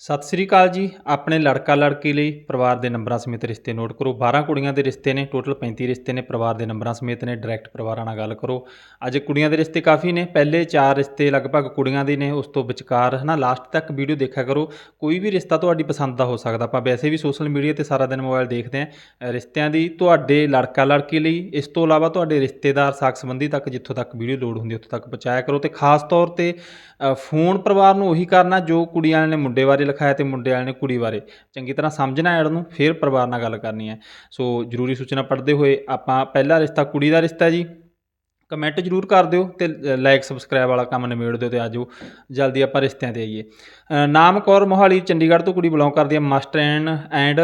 ਸਤਿ ਸ੍ਰੀ ਅਕਾਲ ਜੀ। ਆਪਣੇ ਲੜਕਾ ਲੜਕੀ ਲਈ ਪਰਿਵਾਰ ਦੇ ਨੰਬਰਾਂ ਸਮੇਤ ਰਿਸ਼ਤੇ ਨੋਟ ਕਰੋ। 12 ਕੁੜੀਆਂ ਦੇ ਰਿਸ਼ਤੇ ਨੇ, ਟੋਟਲ 35 ਰਿਸ਼ਤੇ ਨੇ, ਪਰਿਵਾਰ ਦੇ ਨੰਬਰਾਂ ਸਮੇਤ ਨੇ, ਡਾਇਰੈਕਟ ਪਰਿਵਾਰਾਂ ਨਾਲ ਗੱਲ ਕਰੋ। ਅੱਜ ਕੁੜੀਆਂ ਦੇ ਰਿਸ਼ਤੇ ਕਾਫੀ ਨੇ। ਪਹਿਲੇ 4 ਰਿਸ਼ਤੇ ਲਗਭਗ ਕੁੜੀਆਂ ਦੇ ਨੇ, ਉਸ ਤੋਂ ਵਿਚਕਾਰ ਹਨਾ ਲਾਸਟ ਤੱਕ ਵੀਡੀਓ ਦੇਖਿਆ ਕਰੋ। ਕੋਈ ਵੀ ਰਿਸ਼ਤਾ ਤੁਹਾਡੀ ਪਸੰਦ ਦਾ ਹੋ ਸਕਦਾ। ਆਪਾਂ ਵੈਸੇ ਵੀ ਸੋਸ਼ਲ ਮੀਡੀਆ ਤੇ ਸਾਰਾ ਦਿਨ ਮੋਬਾਈਲ ਦੇਖਦੇ ਆਂ ਰਿਸ਼ਤਿਆਂ ਦੀ ਤੁਹਾਡੇ ਲੜਕਾ ਲੜਕੀ ਲਈ, ਇਸ ਤੋਂ ਇਲਾਵਾ ਤੁਹਾਡੇ ਰਿਸ਼ਤੇਦਾਰ ਸਾਕ ਸੰਬੰਧੀ ਤੱਕ ਜਿੱਥੋਂ ਤੱਕ ਵੀਡੀਓ ਲੋਡ ਹੁੰਦੀ ਉੱਥੋਂ ਤੱਕ ਪਹੁੰਚਾਇਆ ਕਰੋ। ਤੇ ਖਾਸ ਤੌਰ ਤੇ ਫੋਨ ਪਰਿਵਾਰ ਨੂੰ ਉਹੀ ਕਰਨਾ ਜੋ ਕੁੜੀਆਂ ਨੇ, ਮੁੰਡੇ ਬਾਰੇ ਲਿਖਾਇਆ ਤੇ ਮੁੰਡੇ ਵਾਲੇ ਨੇ ਕੁੜੀ ਬਾਰੇ। ਚੰਗੀ ਤਰ੍ਹਾਂ ਸਮਝਣਾ ਐਡ ਨੂੰ ਫਿਰ ਪਰਿਵਾਰ ਨਾਲ ਗੱਲ ਕਰਨੀ ਹੈ। ਸੋ ਜ਼ਰੂਰੀ ਸੂਚਨਾ ਪੜ੍ਹਦੇ ਹੋਏ ਆਪਾਂ ਪਹਿਲਾ ਰਿਸ਼ਤਾ ਕੁੜੀ ਦਾ ਰਿਸ਼ਤਾ ਜੀ। ਕਮੈਂਟ ਜ਼ਰੂਰ ਕਰ ਦਿਓ ਤੇ ਲਾਈਕ ਸਬਸਕ੍ਰਾਈਬ ਵਾਲਾ ਕੰਮ ਨਿਬੇੜ ਦਿਓ ਤੇ ਆਜੋ, ਜਲਦੀ ਆਪਾਂ ਰਿਸ਼ਤਿਆਂ ਤੇ ਆਈਏ। ਨਾਮ ਕੌਰ ਮੋਹਾਲੀ, ਚੰਡੀਗੜ੍ਹ ਤੋਂ ਕੁੜੀ ਬਿਲੋਂਗ ਕਰਦੀ ਹੈ, ਮਾਸਟਰ ਐਨ ਐਂਡ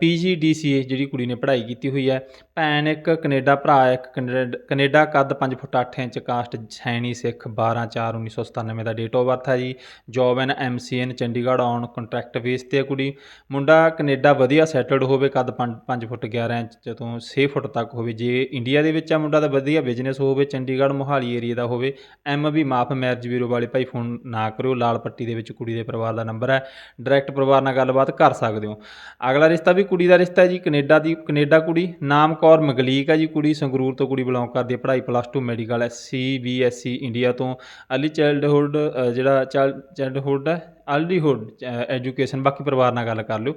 ਪੀਜੀਡੀਸੀਏ ਜਿਹੜੀ ਕੁੜੀ ਨੇ ਪੜ੍ਹਾਈ ਕੀਤੀ ਹੋਈ ਹੈ। ਭੈਣ ਇੱਕ ਕੈਨੇਡਾ ਭਰਾ, ਇੱਕ ਕੈਨੇਡ- ਕੈਨੇਡਾ ਕੱਦ 5 ਫੁੱਟ 8 ਇੰਚ, ਕਾਸਟ ਛੈਣੀ ਸਿੱਖ 12 4 1997 ਦਾ ਡੇਟ ਆਫ ਬਰਥ ਹੈ ਜੀ। Job N MCN Chandigarh on contract base ਤੇ ਹੈ ਕੁੜੀ। ਮੁੰਡਾ ਕੈਨੇਡਾ ਵਧੀਆ ਸੈਟਲਡ ਹੋਵੇ, ਕੱਦ 5 ਫੁੱਟ 11 ਇੰਚ ਤੋਂ 6 ਫੁੱਟ ਤੱਕ ਹੋਵੇ। ਜੇ ਇੰਡੀਆ ਦੇ ਵਿੱਚ ਆ ਮੁੰਡਾ ਤਾਂ ਵਧੀਆ ਬਿਜ਼ਨਸ ਹੋਵੇ ਚੰਡੀਗੜ੍ਹ ਮੋਹਾਲੀ ਏਰੀਆ ਦਾ ਹੋਵੇ, ਐਮ ਵੀ ਮਾਫ ਮੈਰਿਜ ਬਿਊਰੋ ਵਾਲੇ ਭਾਈ ਫੋਨ ਨਾ ਕਰਿਓ, ਲਾਲ ਪੱਟੀ ਦੇ ਵਿੱਚ ਕੁੜੀ ਦੇ ਪਰਿਵਾਰ ਦਾ ਨੰਬਰ ਹੈ ਡਾਇਰੈਕਟ ਪਰਿਵਾਰ ਨਾਲ ਗੱਲਬਾਤ ਕਰ ਸਕਦੇ ਹੋ। ਅਗਲਾ ਰਿਸ਼ਤਾ ਵੀ ਕੁੜੀ ਦਾ ਰਿਸ਼ਤਾ ਹੈ ਜੀ, ਕੈਨੇਡਾ ਦੀ, ਕੈਨੇਡਾ ਕੁੜੀ, ਨਾਮ ਕੌਰ ਮਗਲੀਕ ਹੈ ਜੀ ਕੁੜੀ, ਸੰਗਰੂਰ ਤੋਂ ਕੁੜੀ ਬਿਲੋਂਗ ਕਰਦੀ ਹੈ, ਪੜ੍ਹਾਈ ਪਲੱਸ 2 ਮੈਡੀਕਲ ਹੈ C B S C India ਤੋਂ ਅਰਲੀ ਚਾਈਲਡਹੁੱਡ ਜਿਹੜਾ ਚਾਈਲਡਹੁੱਡ ਹੈ ਅਰਲੀਹੁੱਡ ਐਜੂਕੇਸ਼ਨ ਬਾਕੀ ਪਰਿਵਾਰ ਨਾਲ ਗੱਲ ਕਰ ਲਿਓ।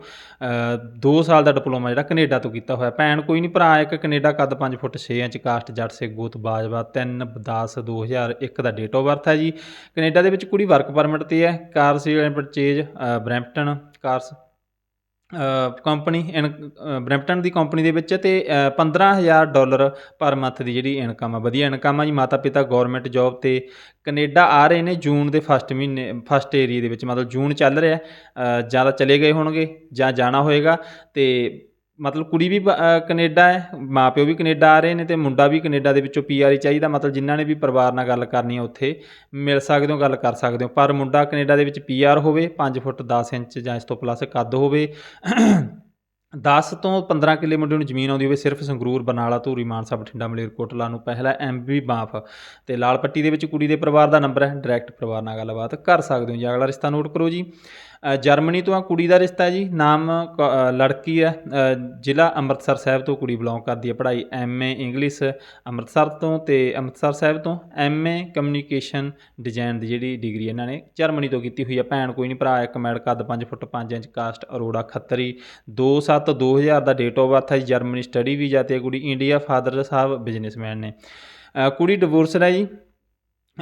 2 ਸਾਲ ਦਾ ਡਿਪਲੋਮਾ ਜਿਹੜਾ ਕੈਨੇਡਾ ਤੋਂ ਕੀਤਾ ਹੋਇਆ। ਭੈਣ ਕੋਈ ਨਹੀਂ, ਭਰਾ ਇੱਕ ਕੈਨੇਡਾ ਕੱਦ 5 ਫੁੱਟ 6 ਇੰਚ, ਕਾਸਟ ਜੱਟ ਸੇ ਗੋਤ ਬਾਜਵਾ 3 10 2001 ਦਾ ਡੇਟ ਆਫ ਬਰਥ ਹੈ ਜੀ। ਕੈਨੇਡਾ ਦੇ ਵਿੱਚ ਕੁੜੀ ਵਰਕ ਪਰਮਿਟ ਤੇ ਹੈ। Car sale and purchase Brampton cars company in Brampton the company ਦੇ ਵਿੱਚ ਅਤੇ ਪੰਦਰਾਂ ਹਜ਼ਾਰ ਡਾਲਰ ਪਰ ਮੰਥ ਦੀ ਜਿਹੜੀ ਇਨਕਮ ਆ, ਵਧੀਆ ਇਨਕਮ ਆ ਜੀ। ਮਾਤਾ ਪਿਤਾ ਗੌਰਮੈਂਟ ਜੋਬ ਤੇ ਕੈਨੇਡਾ ਆ ਰਹੇ ਨੇ ਜੂਨ ਦੇ ਫਸਟ ਮਹੀਨੇ ਫਸਟ ਏਰੀਏ ਦੇ ਵਿੱਚ। ਮਤਲਬ ਜੂਨ ਚੱਲ ਰਿਹਾ ਜਾਂ ਤਾਂ ਚਲੇ ਗਏ ਹੋਣਗੇ ਜਾਂ ਜਾਣਾ ਹੋਏਗਾ ਅਤੇ ਮਤਲਬ ਕੁੜੀ ਵੀ ਬ- ਅ, ਕੈਨੇਡਾ ਹੈ ਮਾਪਿਓ ਵੀ ਕੈਨੇਡਾ ਆ ਰਹੇ ਨੇ ਅਤੇ ਮੁੰਡਾ ਵੀ ਕੈਨੇਡਾ ਦੇ ਵਿੱਚੋਂ ਪੀਆਰ ਹੀ ਚਾਹੀਦਾ। ਮਤਲਬ ਜਿਨ੍ਹਾਂ ਨੇ ਵੀ ਪਰਿਵਾਰ ਨਾਲ ਗੱਲ ਕਰਨੀ ਹੈ ਉੱਥੇ ਮਿਲ ਸਕਦੇ ਹੋ ਗੱਲ ਕਰ ਸਕਦੇ ਹੋ। ਪਰ ਮੁੰਡਾ ਕੈਨੇਡਾ ਦੇ ਵਿੱਚ ਪੀਆਰ ਹੋਵੇ 5 ਫੁੱਟ 10 ਇੰਚ ਜਾਂ ਇਸ ਤੋਂ ਪਲੱਸ ਕੱਦ ਹੋਵੇ 10 ਤੋਂ 15 ਕਿੱਲੇ ਮੁੰਡੇ ਨੂੰ ਜ਼ਮੀਨ ਆਉਂਦੀ ਹੋਵੇ ਸਿਰਫ ਸੰਗਰੂਰ ਬਨਾਲਾ ਧੂਰੀ ਮਾਨਸਾ ਬਠਿੰਡਾ ਮਲੇਰਕੋਟਲਾ ਨੂੰ ਪਹਿਲਾ ਐਮਬੀ ਮਾਫ ਤੇ ਲਾਲ ਪੱਟੀ ਦੇ ਵਿੱਚ ਕੁੜੀ ਦੇ ਪਰਿਵਾਰ ਦਾ ਨੰਬਰ ਹੈ। ਡਾਇਰੈਕਟ ਪਰਿਵਾਰ ਨਾਲ ਗੱਲਬਾਤ ਕਰ ਸਕਦੇ ਹੋ। ਜੀ ਅਗਲਾ ਰਿਸ਼ਤਾ ਨੋਟ ਕਰੋ ਜੀ। ਜਰਮਨੀ ਤੋਂ ਆ ਕੁੜੀ ਦਾ ਰਿਸ਼ਤਾ ਜੀ। ਨਾਮ ਕ- ਲੜਕੀ ਆ ਜ਼ਿਲ੍ਹਾ ਅੰਮ੍ਰਿਤਸਰ ਸਾਹਿਬ ਤੋਂ ਕੁੜੀ ਬਿਲੋਂਗ ਕਰਦੀ ਹੈ। ਪੜ੍ਹਾਈ ਐਮਏ ਇੰਗਲਿਸ਼ ਅੰਮ੍ਰਿਤਸਰ ਤੋਂ ਤੇ ਅੰਮ੍ਰਿਤਸਰ ਸਾਹਿਬ ਤੋਂ ਐਮਏ ਕਮਿਊਨੀਕੇਸ਼ਨ ਡਿਜ਼ਾਈਨ ਦੀ ਜਿਹੜੀ ਡਿਗਰੀ ਇਹਨਾਂ ਨੇ ਜਰਮਨੀ ਤੋਂ ਕੀਤੀ ਹੋਈ ਹੈ। ਭੈਣ ਕੋਈ ਨਹੀਂ ਭਰਾ ਇੱਕ ਮੈਡ ਕੱਦ 5 foot 5 inch caste Arora Khatri. 27 2000 ਦਾ ਡੇਟ ਆਫ ਬਰਥ ਹੈ ਜੀ, ਜਰਮਨੀ ਸਟੱਡੀ ਵੀਜ਼ਾ ਤੇ ਕੁੜੀ ਇੰਡੀਆ ਫਾਦਰ ਸਾਹਿਬ ਬਿਜ਼ਨਸਮੈਨ ਨੇ। ਕੁੜੀ ਡਿਵੋਰਸਡ ਹੈ ਜੀ।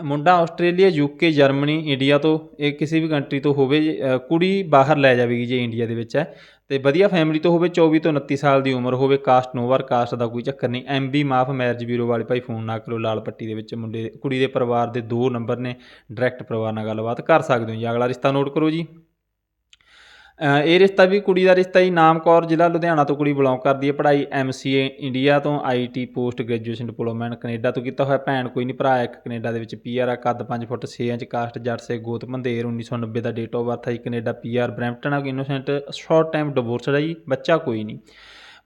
ਮੁੰਡਾ ਆਸਟ੍ਰੇਲੀਆ ਯੂਕੇ ਜਰਮਨੀ ਇੰਡੀਆ ਤੋਂ, ਇਹ ਕਿਸੇ ਵੀ ਕੰਟਰੀ ਤੋਂ ਹੋਵੇ ਕੁੜੀ ਬਾਹਰ ਲੈ ਜਾਵੇਗੀ ਜੇ ਇੰਡੀਆ ਦੇ ਵਿੱਚ ਹੈ। ਅਤੇ ਵਧੀਆ ਫੈਮਿਲੀ ਤੋਂ ਹੋਵੇ 24 ਤੋਂ 29 ਸਾਲ ਦੀ ਉਮਰ ਹੋਵੇ ਕਾਸਟ ਨੋਵਰ ਕਾਸਟ ਦਾ ਕੋਈ ਚੱਕਰ ਨਹੀਂ। ਐਮਬੀ ਮਾਫ ਮੈਰਿਜ ਬਿਊਰੋ ਵਾਲੇ ਭਾਈ ਫੋਨ ਨਾ ਕਰੋ ਲਾਲ ਪੱਟੀ ਦੇ ਵਿੱਚ। ਮੁੰਡੇ, ਕੁੜੀ ਦੇ ਪਰਿਵਾਰ ਦੇ ਦੋ ਨੰਬਰ ਨੇ ਡਾਇਰੈਕਟ ਪਰਿਵਾਰ ਨਾਲ ਗੱਲਬਾਤ ਕਰ ਸਕਦੇ ਹੋ ਜੀ। ਅਗਲਾ ਰਿਸ਼ਤਾ ਨੋਟ ਕਰੋ ਜੀ। ਇਹ ਰਿਸ਼ਤਾ ਵੀ ਕੁੜੀ ਦਾ ਰਿਸ਼ਤਾ ਹੀ, ਨਾਮ ਕੌਰ ਜ਼ਿਲ੍ਹਾ ਲੁਧਿਆਣਾ ਤੋਂ ਕੁੜੀ ਬਿਲੋਂਗ ਕਰਦੀ ਹੈ। ਪੜ੍ਹਾਈ ਐਮਸੀਏ ਇੰਡੀਆ ਤੋਂ IT post graduation diploma in Canada ਤੋਂ ਕੀਤਾ ਹੋਇਆ। ਭੈਣ ਕੋਈ ਨਹੀਂ ਭਰਾ ਇੱਕ ਕੈਨੇਡਾ ਦੇ ਵਿੱਚ ਪੀਆਰ ਆ, ਕੱਦ 5 ਫੁੱਟ 6 ਇੰਚ, ਕਾਸਟ ਜੱਟ ਸੇ ਗੋਤ ਮੰਦੇਰ 1990 ਦਾ ਡੇਟ ਆਫ ਬਰਥ ਹੈ ਜੀ ਕੈਨੇਡਾ। ਪੀਆਰ ਬਰੈਂਪਟਨ ਆ ਇਨੋਸੈਂਟ ਸ਼ਾਰਟ ਟਾਈਮ ਡਿਵੋਰਸਡ ਹੈ ਜੀ, ਬੱਚਾ ਕੋਈ ਨਹੀਂ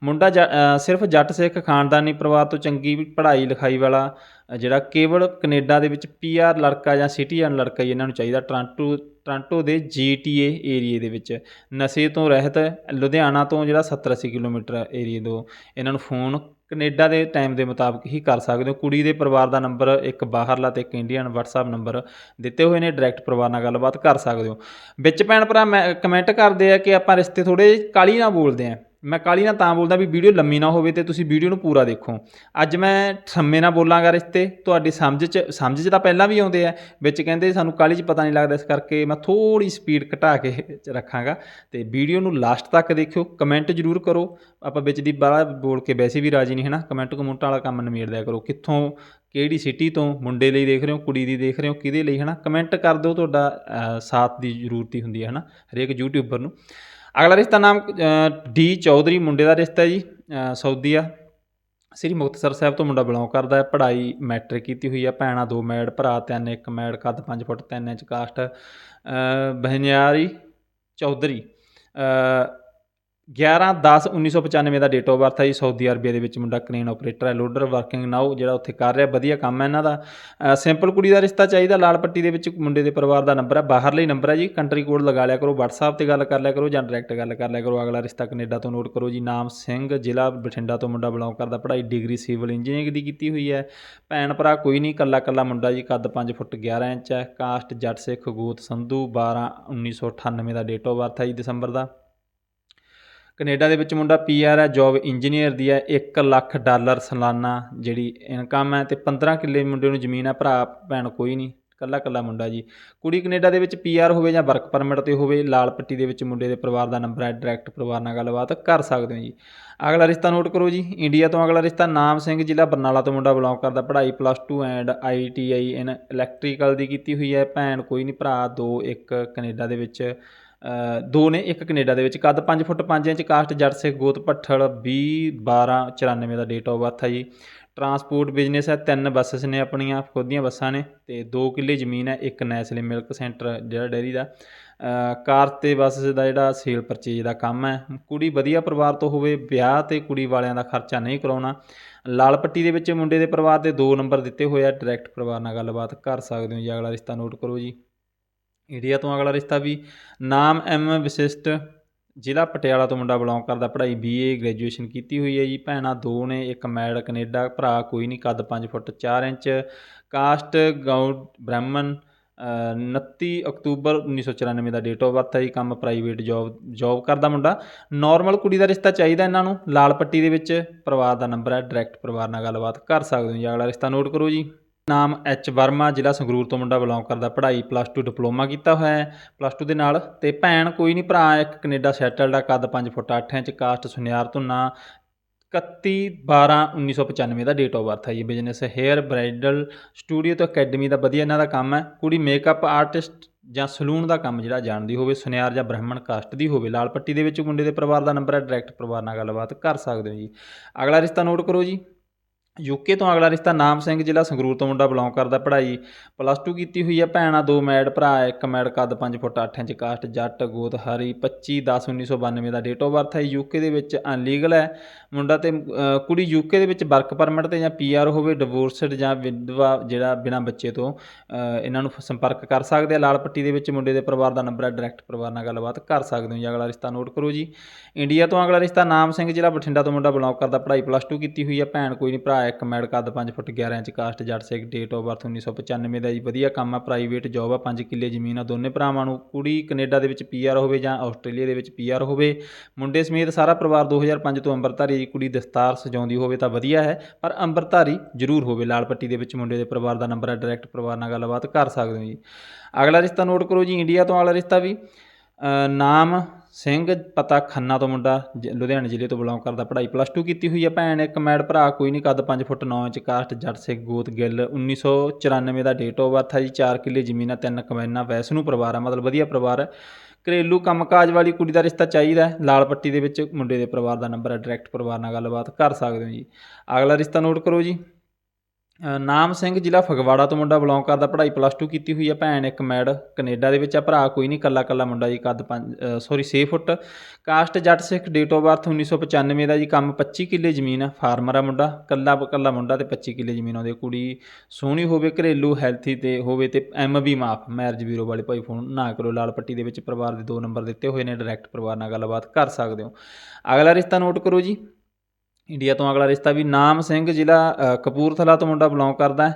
ਮੁੰਡਾ ਜ- ਸਿਰਫ ਜੱਟ ਸਿੱਖ ਖਾਨਦਾਨੀ ਪਰਿਵਾਰ ਤੋਂ ਚੰਗੀ ਪੜ੍ਹਾਈ ਲਿਖਾਈ ਵਾਲਾ ਜਿਹੜਾ ਕੇਵਲ ਕੈਨੇਡਾ ਦੇ ਵਿੱਚ ਪੀਆਰ ਲੜਕਾ ਜਾਂ ਸਿਟੀਜ਼ਨ ਲੜਕਾ ਹੀ ਇਹਨਾਂ ਨੂੰ ਚਾਹੀਦਾ, ਟ੍ਰਾਂਟੋ ਟ੍ਰਾਂਟੋ ਦੇ ਜੀਟੀਏ ਏਰੀਏ ਦੇ ਵਿੱਚ। ਨਸ਼ੇ ਤੋਂ ਰਹਿਤ ਲੁਧਿਆਣਾ ਤੋਂ ਜਿਹੜਾ 70 80 ਕਿਲੋਮੀਟਰ ਏਰੀਏ ਤੋਂ ਇਹਨਾਂ ਨੂੰ ਫੋਨ ਕੈਨੇਡਾ ਦੇ ਟਾਈਮ ਦੇ ਮੁਤਾਬਕ ਹੀ ਕਰ ਸਕਦੇ ਹੋ। ਕੁੜੀ ਦੇ ਪਰਿਵਾਰ ਦਾ ਨੰਬਰ ਇੱਕ ਬਾਹਰਲਾ ਤੇ ਇੱਕ ਇੰਡੀਅਨ WhatsApp ਨੰਬਰ ਦਿੱਤੇ ਹੋਏ ਨੇ, ਡਾਇਰੈਕਟ ਪਰਿਵਾਰ ਨਾਲ ਗੱਲਬਾਤ ਕਰ ਸਕਦੇ ਹੋ। ਵਿੱਚ ਭੈਣ ਭਰਾ ਮੈਂ ਕਮੈਂਟ ਕਰਦੇ ਆ ਕਿ ਆਪਾਂ ਰਿਸ਼ਤੇ ਥੋੜੇ ਕਾਲੀ ਨਾਲ ਬੋਲਦੇ ਆ। ਮੈਂ ਕਾਲੀ ਨਾਲ ਤਾਂ ਬੋਲਦਾ ਵੀ ਵੀਡੀਓ ਲੰਮੀ ਨਾ ਹੋਵੇ ਤੇ ਤੁਸੀਂ ਵੀਡੀਓ ਨੂੰ ਪੂਰਾ ਦੇਖੋ। ਅੱਜ ਮੈਂ ਠੰਮੇ ਨਾਲ ਬੋਲਾਂਗਾ ਰਿਸ਼ਤੇ, ਤੁਹਾਡੀ ਸਮਝ 'ਚ ਸਮਝ 'ਚ ਤਾਂ ਪਹਿਲਾਂ ਵੀ ਆਉਂਦੇ ਆ, ਵਿੱਚ ਕਹਿੰਦੇ ਸਾਨੂੰ ਕਾਲੀ 'ਚ ਪਤਾ ਨਹੀਂ ਲੱਗਦਾ, ਇਸ ਕਰਕੇ ਮੈਂ ਥੋੜੀ ਸਪੀਡ ਘਟਾ ਕੇ ਰੱਖਾਂਗਾ। ਤੇ ਵੀਡੀਓ ਨੂੰ ਲਾਸਟ ਤੱਕ ਦੇਖਿਓ ਕਮੈਂਟ ਜ਼ਰੂਰ ਕਰੋ। ਆਪਾਂ ਵਿੱਚ ਦੀ ਬਾਹਲਾ ਬੋਲ ਕੇ ਵੈਸੇ ਵੀ ਰਾਜੀ ਨਹੀਂ ਹੈ ਨਾ ਕਮੈਂਟ ਕਮੁੰਟਾਂ ਵਾਲਾ ਕੰਮ ਨਿਮੇੜ ਦਿਆ ਕਰੋ। ਕਿੱਥੋਂ, ਕਿਹੜੀ ਸਿਟੀ ਤੋਂ ਮੁੰਡੇ ਲਈ ਦੇਖ ਰਹੇ ਹੋ, ਕੁੜੀ ਦੀ ਦੇਖ ਰਹੇ ਹੋ, ਕਿਹਦੇ ਲਈ ਹੈ ਨਾ ਕਮੈਂਟ ਕਰ ਦਿਓ, ਤੁਹਾਡਾ ਸਾਥ ਦੀ ਜ਼ਰੂਰਤ ਹੀ ਹੁੰਦੀ ਹੈ ਹੈ ਨਾ ਹਰੇਕ ਯੂਟਿਊਬਰ ਨੂੰ। ਅਗਲਾ ਰਿਸ਼ਤਾ ਨਾਮ ਡੀ ਚੌਧਰੀ ਮੁੰਡੇ ਦਾ ਰਿਸ਼ਤਾ ਜੀ ਅ, ਸਾਊਦੀ ਆ। ਸ੍ਰੀ ਮੁਕਤਸਰ ਸਾਹਿਬ ਤੋਂ ਮੁੰਡਾ ਬਿਲੋਂਗ ਕਰਦਾ ਹੈ। ਪੜ੍ਹਾਈ ਮੈਟ੍ਰਿਕ ਕੀਤੀ ਹੋਈ ਹੈ ਭੈਣਾਂ ਦੋ ਮੈਡ ਭਰਾ ਤਿੰਨ ਇੱਕ ਮੈਡ ਕੱਦ 5 ਫੁੱਟ 3 ਇੰਚ ਕਾਸਟ। ਬਹਿਨਿਆਰੀ ਚੌਧਰੀ 11/10/1995 ਦਾ ਡੇਟ ਆਫ ਬਰਥ ਹੈ ਜੀ ਸਾਊਦੀ ਅਰਬੀਆ ਦੇ ਵਿੱਚ ਮੁੰਡਾ ਕ੍ਰੇਨ ਆਪਰੇਟਰ ਹੈ ਲੋਡਰ ਵਰਕਿੰਗ ਨਾਓ ਜਿਹੜਾ ਉੱਥੇ ਕਰ ਰਿਹਾ, ਵਧੀਆ ਕੰਮ ਹੈ ਇਹਨਾਂ ਦਾ। ਸਿੰਪਲ ਕੁੜੀ ਦਾ ਰਿਸ਼ਤਾ ਚਾਹੀਦਾ, ਲਾਲ ਪੱਟੀ ਦੇ ਵਿੱਚ ਮੁੰਡੇ ਦੇ ਪਰਿਵਾਰ ਦਾ ਨੰਬਰ ਹੈ ਬਾਹਰਲੇ ਨੰਬਰ ਹੈ ਜੀ ਕੰਟਰੀ ਕੋਡ ਲਗਾ ਲਿਆ ਕਰੋ, WhatsApp ਤੇ ਗੱਲ ਕਰ ਲਿਆ ਕਰੋ ਜਾਂ ਡਾਇਰੈਕਟ ਗੱਲ ਕਰ ਲਿਆ ਕਰੋ, ਅਗਲਾ ਰਿਸ਼ਤਾ ਕੈਨੇਡਾ ਤੋਂ ਨੋਟ ਕਰੋ ਜੀ, ਨਾਮ ਸਿੰਘ, ਜ਼ਿਲ੍ਹਾ ਬਠਿੰਡਾ ਤੋਂ ਮੁੰਡਾ ਬਿਲੋਂਗ ਕਰਦਾ, ਪੜ੍ਹਾਈ ਡਿਗਰੀ ਸਿਵਲ ਇੰਜੀਨੀਅਰਿੰਗ ਦੀ ਕੀਤੀ ਹੋਈ ਹੈ। ਭੈਣ ਭਰਾ ਕੋਈ ਨਹੀਂ ਕੱਲਾ ਕੱਲਾ ਮੁੰਡਾ ਜੀ, ਕੱਦ 5 ਫੁੱਟ 11 ਇੰਚ ਹੈ ਕਾਸਟ ਜੱਟ ਸਿੱਖ, ਗੋਤ ਸੰਧੂ 12 1998 ਦਾ ਡੇਟ ਆਫ ਬਰਥ ਹੈ ਜੀ, ਦਸੰਬਰ ਦਾ। ਕੈਨੇਡਾ ਦੇ ਵਿੱਚ ਮੁੰਡਾ ਪੀਆਰ ਹੈ ਜੌਬ ਇੰਜੀਨੀਅਰ ਦੀ ਹੈ 1 ਲੱਖ ਡਾਲਰ ਸਾਲਾਨਾ ਜਿਹੜੀ ਇਨਕਮ ਹੈ ਤੇ 15 ਕਿੱਲੇ ਮੁੰਡੇ ਨੂੰ ਜ਼ਮੀਨ ਹੈ, ਭਰਾ, ਭੈਣ ਕੋਈ ਨਹੀਂ ਕੱਲਾ ਕੱਲਾ ਮੁੰਡਾ ਜੀ। ਕੁੜੀ ਕੈਨੇਡਾ ਦੇ ਵਿੱਚ ਪੀਆਰ ਹੋਵੇ ਜਾਂ ਵਰਕ ਪਰਮਿਟ ਤੇ ਹੋਵੇ, ਲਾਲ ਪੱਟੀ ਦੇ ਵਿੱਚ ਮੁੰਡੇ ਦੇ ਪਰਿਵਾਰ ਦਾ ਨੰਬਰ ਹੈ ਡਾਇਰੈਕਟ ਪਰਿਵਾਰ ਨਾਲ ਗੱਲਬਾਤ ਕਰ ਸਕਦੇ ਹੋ ਜੀ। ਅਗਲਾ ਰਿਸ਼ਤਾ ਨੋਟ ਕਰੋ ਜੀ ਇੰਡੀਆ ਤੋਂ ਅਗਲਾ ਰਿਸ਼ਤਾ ਨਾਮ ਸਿੰਘ, ਜ਼ਿਲ੍ਹਾ ਬਰਨਾਲਾ ਤੋਂ ਮੁੰਡਾ ਬਿਲੋਂਗ ਕਰਦਾ, ਪੜ੍ਹਾਈ plus 2 and ITI in electrical ਦੀ ਕੀਤੀ ਹੋਈ ਹੈ, ਭੈਣ ਕੋਈ ਨਹੀਂ, ਭਰਾ ਦੋ, ਇੱਕ ਕੈਨੇਡਾ ਦੇ ਵਿੱਚ ਦੋ ਨੇ, ਇੱਕ ਕੈਨੇਡਾ ਦੇ ਵਿੱਚ। ਕੱਦ 5 ਫੁੱਟ 5 ਇੰਚ, ਕਾਸਟ ਜੱਟ ਸਿੱਖ, ਗੋਤ ਭੱਠਲ 20 12 94 ਦਾ ਡੇਟ ਆਫ ਬਰਥ ਹੈ ਜੀ। ਟਰਾਂਸਪੋਰਟ ਬਿਜ਼ਨਸ ਹੈ, ਤਿੰਨ ਬੱਸਸ ਨੇ ਆਪਣੀਆਂ, ਖੁਦ ਦੀਆਂ ਬੱਸਾਂ ਨੇ ਤੇ 2 ਕਿੱਲੇ ਜ਼ਮੀਨ ਹੈ, ਇੱਕ ਨੈਸਲੇ ਮਿਲਕ ਸੈਂਟਰ ਜਿਹੜਾ ਡੇਅਰੀ ਦਾ। ਕਾਰ ਤੇ ਬੱਸ ਦਾ ਜਿਹੜਾ ਸੇਲ ਪਰਚੇਜ ਦਾ ਕੰਮ ਹੈ, ਕੁੜੀ ਵਧੀਆ ਪਰਿਵਾਰ ਤੋਂ ਹੋਵੇ, ਵਿਆਹ ਤੇ ਕੁੜੀ ਵਾਲਿਆਂ ਦਾ ਖਰਚਾ ਨਹੀਂ ਕਰਾਉਣਾ। ਲਾਲ ਪੱਟੀ ਦੇ ਵਿੱਚ ਮੁੰਡੇ ਦੇ ਪਰਿਵਾਰ ਦੇ ਦੋ ਨੰਬਰ ਦਿੱਤੇ ਹੋਏ ਆ ਡਾਇਰੈਕਟ ਪਰਿਵਾਰ ਨਾਲ ਗੱਲਬਾਤ ਕਰ ਸਕਦੇ ਹੋ ਜੀ, ਅਗਲਾ ਰਿਸ਼ਤਾ ਨੋਟ ਕਰੋ ਜੀ। ਇੰਡੀਆ ਤੋਂ ਅਗਲਾ ਰਿਸ਼ਤਾ ਵੀ ਨਾਮ ਐਮ ਵਿਸ਼ਿਸ਼ਟ ਜ਼ਿਲ੍ਹਾ ਪਟਿਆਲਾ ਤੋਂ ਮੁੰਡਾ ਬਿਲੋਂਗ ਕਰਦਾ ਪੜ੍ਹਾਈ ਬੀਏ ਗ੍ਰੈਜੂਏਸ਼ਨ ਕੀਤੀ ਹੋਈ ਹੈ ਜੀ। ਭੈਣਾਂ ਦੋ ਨੇ ਇੱਕ ਮੈਡ ਕੈਨੇਡਾ ਭਰਾ ਕੋਈ ਨਹੀਂ ਕੱਦ 5 ਫੁੱਟ 4 ਇੰਚ। ਕਾਸਟ ਗਾਊਡ ਬ੍ਰਾਹਮਣ ਅ, 29 ਅਕਤੂਬਰ 1994 ਦਾ ਡੇਟ ਆਫ ਬਰਥ ਹੈ ਜੀ। ਕੰਮ ਪ੍ਰਾਈਵੇਟ ਜੌਬ ਜੌਬ ਕਰਦਾ ਮੁੰਡਾ। ਨਾਰਮਲ ਕੁੜੀ ਦਾ ਰਿਸ਼ਤਾ ਚਾਹੀਦਾ ਇਹਨਾਂ ਨੂੰ। ਲਾਲ ਪੱਟੀ ਦੇ ਵਿੱਚ ਪਰਿਵਾਰ ਦਾ ਨੰਬਰ ਹੈ ਡਾਇਰੈਕਟ ਪਰਿਵਾਰ ਨਾਲ ਗੱਲਬਾਤ ਕਰ ਸਕਦੇ ਹੋ ਜੀ। ਅਗਲਾ ਰਿਸ਼ਤਾ ਨੋਟ ਕਰੋ ਜੀ। ਨਾਮ ਐਚ ਵਰਮਾ, ਜ਼ਿਲ੍ਹਾ ਸੰਗਰੂਰ ਤੋਂ ਮੁੰਡਾ ਬਿਲੋਂਗ ਕਰਦਾ, ਪੜ੍ਹਾਈ ਪਲੱਸ 2 ਡਿਪਲੋਮਾ ਕੀਤਾ ਹੋਇਆ ਹੈ। ਪਲੱਸ 2 ਦੇ ਨਾਲ ਤੇ ਭੈਣ ਕੋਈ ਨਹੀਂ, ਭਰਾ ਇੱਕ ਕੈਨੇਡਾ ਸੈਟਲਡ ਆ, ਕੱਦ 5 ਫੁੱਟ 8 ਇੰਚ ਕਾਸਟ ਸੁਨਿਆਰ ਤੋਂ ਧੁੰਨਾ 31 12 1995 ਦਾ ਡੇਟ ਆਫ ਬਰਥ ਹੈ ਜੀ। ਬਿਜ਼ਨਸ ਹੇਅਰ ਬ੍ਰਾਈਡਲ ਸਟੂਡੀਓ ਤੋਂ ਅਕੈਡਮੀ ਦਾ ਵਧੀਆ ਇਹਨਾਂ ਦਾ ਕੰਮ ਹੈ। ਕੁੜੀ ਮੇਕਅਪ ਆਰਟਿਸਟ ਜਾਂ ਸਲੂਨ ਦਾ ਕੰਮ ਜਿਹੜਾ ਜਾਣਦੀ ਹੋਵੇ, ਸੁਨਿਆਰ ਜਾਂ ਬ੍ਰਾਹਮਣ ਕਾਸਟ ਦੀ ਹੋਵੇ। ਲਾਲ ਪੱਟੀ ਦੇ ਵਿੱਚ ਮੁੰਡੇ ਦੇ ਪਰਿਵਾਰ ਦਾ ਨੰਬਰ ਹੈ ਡਾਇਰੈਕਟ ਪਰਿਵਾਰ ਨਾਲ ਗੱਲਬਾਤ ਕਰ ਸਕਦੇ ਹੋ ਜੀ। ਅਗਲਾ ਰਿਸ਼ਤਾ ਨੋਟ ਕਰੋ ਜੀ। ਯੂਕੇ ਤੋਂ ਅਗਲਾ ਰਿਸ਼ਤਾ ਨਾਮ ਸਿੰਘ ਜ਼ਿਲ੍ਹਾ ਸੰਗਰੂਰ ਤੋਂ ਮੁੰਡਾ ਬਿਲੋਂਗ ਕਰਦਾ ਪੜ੍ਹਾਈ ਪਲੱਸ 2 ਕੀਤੀ ਹੋਈ ਹੈ ਭੈਣਾਂ ਦੋ ਮੈਡ ਭਰਾ, ਇੱਕ ਮੈਡ ਕੱਦ 5 ਫੁੱਟ 8 ਇੰਚ ਕਾਸਟ, ਜੱਟ ਗੋਤ ਹਰੀ 25 10 1992 ਦਾ ਡੇਟ ਆਫ ਬਰਥ ਹੈ ਯੂਕੇ ਦੇ ਵਿੱਚ ਅਨਲੀਗਲ ਹੈ। ਮੁੰਡਾ ਤੇ ਕੁੜੀ ਯੂਕੇ ਦੇ ਵਿੱਚ ਵਰਕ ਪਰਮਿਟ ਤੇ ਜਾਂ ਪੀਆਰ ਹੋਵੇ ਡਿਵੋਰਸਡ ਜਾਂ ਵਿਧਵਾ ਜਿਹੜਾ ਬਿਨਾਂ ਬੱਚੇ ਤੋਂ ਇਹਨਾਂ ਨੂੰ ਸੰਪਰਕ ਕਰ ਸਕਦੇ ਆ। ਲਾਲ ਪੱਟੀ ਦੇ ਵਿੱਚ ਮੁੰਡੇ ਦੇ ਪਰਿਵਾਰ ਦਾ ਨੰਬਰ ਹੈ ਡਾਇਰੈਕਟ ਪਰਿਵਾਰ ਨਾਲ ਗੱਲਬਾਤ ਕਰ ਸਕਦੇ ਹੋ ਜੀ। ਅਗਲਾ ਰਿਸ਼ਤਾ ਨੋਟ ਕਰੋ ਜੀ। ਇੰਡੀਆ ਤੋਂ ਅਗਲਾ ਰਿਸ਼ਤਾ ਨਾਮ ਸਿੰਘ ਜ਼ਿਲ੍ਹਾ ਬਠਿੰਡਾ ਤੋਂ ਮੁੰਡਾ ਬਿਲੋਂਗ ਕਰਦਾ ਪੜ੍ਹਾਈ ਪਲੱਸ 2 ਕੀਤੀ ਹੋਈ ਹੈ। ਭੈਣ ਕੋਈ ਨਹੀਂ, ਭਰਾ ਇੱਕ ਮੈਡ ਕੱਦ 5 foot 11 inch caste Jatt Singh date of birth 1995 ਦਾ ਜੀ। ਵਧੀਆ ਕੰਮ ਆ ਪ੍ਰਾਈਵੇਟ ਜੌਬ ਆ 5 ਕਿੱਲੇ ਜ਼ਮੀਨ ਆ। ਦੋਨੇ ਭਰਾਵਾਂ ਨੂੰ ਕੁੜੀ ਕੈਨੇਡਾ ਦੇ ਵਿੱਚ ਪੀਆਰ ਹੋਵੇ ਜਾਂ ਆਸਟ੍ਰੇਲੀਆ ਦੇ ਵਿੱਚ ਪੀਆਰ ਹੋਵੇ। ਮੁੰਡੇ ਸਮੇਤ ਸਾਰਾ ਪਰਿਵਾਰ 2005 ਤੋਂ ਅੰਮ੍ਰਿਤਧਾਰੀ ਜੀ। ਕੁੜੀ ਦਸਤਾਰ ਸਜਾਉਂਦੀ ਹੋਵੇ ਤਾਂ ਵਧੀਆ ਹੈ, ਪਰ ਅੰਮ੍ਰਿਤਧਾਰੀ ਜ਼ਰੂਰ ਹੋਵੇ। ਲਾਲ ਪੱਟੀ ਦੇ ਵਿੱਚ ਮੁੰਡੇ ਦੇ ਪਰਿਵਾਰ ਦਾ ਨੰਬਰ ਹੈ ਡਾਇਰੈਕਟ ਪਰਿਵਾਰ ਨਾਲ ਗੱਲਬਾਤ ਕਰ ਸਕਦੇ ਹੋ ਜੀ। ਅਗਲਾ ਰਿਸ਼ਤਾ ਨੋਟ ਕਰੋ ਜੀ ਇੰਡੀਆ ਤੋਂ ਅਗਲਾ ਰਿਸ਼ਤਾ ਵੀ। ਨਾਮ ਸਿੰਘ, ਪਤਾ ਖੰਨਾ ਤੋਂ ਮੁੰਡਾ, ਜ- ਲੁਧਿਆਣੇ ਜ਼ਿਲ੍ਹੇ ਤੋਂ ਬਿਲੋਂਗ ਕਰਦਾ, ਪੜ੍ਹਾਈ ਪਲੱਸ 2 ਕੀਤੀ ਹੋਈ ਹੈ ਭੈਣ, ਇੱਕ ਮੈਡ ਭਰਾ, ਕੋਈ ਨਹੀਂ ਕੱਦ 5 ਫੁੱਟ 9 ਇੰਚ, ਕਾਸਟ ਜੱਟ ਸਿੱਖ, ਗੋਤ, ਗਿੱਲ 1994 ਦਾ ਡੇਟ ਆਫ ਬਰਥ ਹੈ ਜੀ 4 ਕਿੱਲੇ ਜ਼ਮੀਨ ਆ, ਤਿੰਨ ਕਮੈਨਾ ਵੈਸ ਨੂੰ ਪਰਿਵਾਰ ਆ, ਮਤਲਬ ਵਧੀਆ ਪਰਿਵਾਰ ਹੈ ਘਰੇਲੂ ਕੰਮਕਾਜ ਵਾਲੀ ਕੁੜੀ ਦਾ ਰਿਸ਼ਤਾ ਚਾਹੀਦਾ ਹੈ, ਲਾਲ ਪੱਟੀ ਦੇ ਵਿੱਚ ਮੁੰਡੇ ਦੇ ਪਰਿਵਾਰ ਦਾ ਨੰਬਰ ਹੈ ਡਾਇਰੈਕਟ ਪਰਿਵਾਰ ਨਾਲ ਗੱਲਬਾਤ ਕਰ ਸਕਦੇ ਹੋ ਜੀ। ਅਗਲਾ ਰਿਸ਼ਤਾ ਨੋਟ ਕਰੋ ਜੀ। ਨਾਮ ਸਿੰਘ ਜ਼ਿਲ੍ਹਾ ਫਗਵਾੜਾ ਤੋਂ ਮੁੰਡਾ ਬਿਲੋਂਗ ਕਰਦਾ, ਪੜ੍ਹਾਈ ਪਲੱਸ 2 ਕੀਤੀ ਹੋਈ ਹੈ ਭੈਣ, ਇੱਕ ਮੈਡ ਕੈਨੇਡਾ ਦੇ ਵਿੱਚ ਆ ਭਰਾ, ਕੋਈ ਨਹੀਂ ਕੱਲਾ ਕੱਲਾ ਮੁੰਡਾ ਜੀ, ਕੱਦ 5 sorry 6 foot. Caste Jatt Sikh date of birth 1995 ਦਾ ਜੀ, ਕੰਮ 25 ਕਿੱਲੇ ਜ਼ਮੀਨ ਆ ਫਾਰਮਰ ਆ ਮੁੰਡਾ ਕੱਲਾ ਕੱਲਾ ਮੁੰਡਾ ਤੇ 25 ਕਿੱਲੇ ਜ਼ਮੀਨ ਆਉਂਦੀ ਕੁੜੀ ਸੋਹਣੀ ਹੋਵੇ, ਘਰੇਲੂ ਹੈਲਥੀ ਤੇ ਹੋਵੇ ਤੇ ਐਮ ਵੀ ਮਾਫ ਮੈਰਿਜ ਬਿਊਰੋ ਵਾਲੇ ਭਾਈ ਫੋਨ ਨਾ ਕਰੋ, ਲਾਲ ਪੱਟੀ ਦੇ ਵਿੱਚ ਪਰਿਵਾਰ ਦੇ ਦੋ ਨੰਬਰ ਦਿੱਤੇ ਹੋਏ ਨੇ ਡਾਇਰੈਕਟ ਪਰਿਵਾਰ ਨਾਲ ਗੱਲਬਾਤ ਕਰ ਸਕਦੇ ਹੋ। ਅਗਲਾ ਰਿਸ਼ਤਾ ਨੋਟ ਕਰੋ ਜੀ। ਇੰਡੀਆ ਤੋਂ ਅਗਲਾ ਰਿਸ਼ਤਾ ਵੀ ਨਾਮ ਸਿੰਘ ਜ਼ਿਲ੍ਹਾ ਕਪੂਰਥਲਾ ਤੋਂ ਮੁੰਡਾ ਬਿਲੋਂਗ ਕਰਦਾ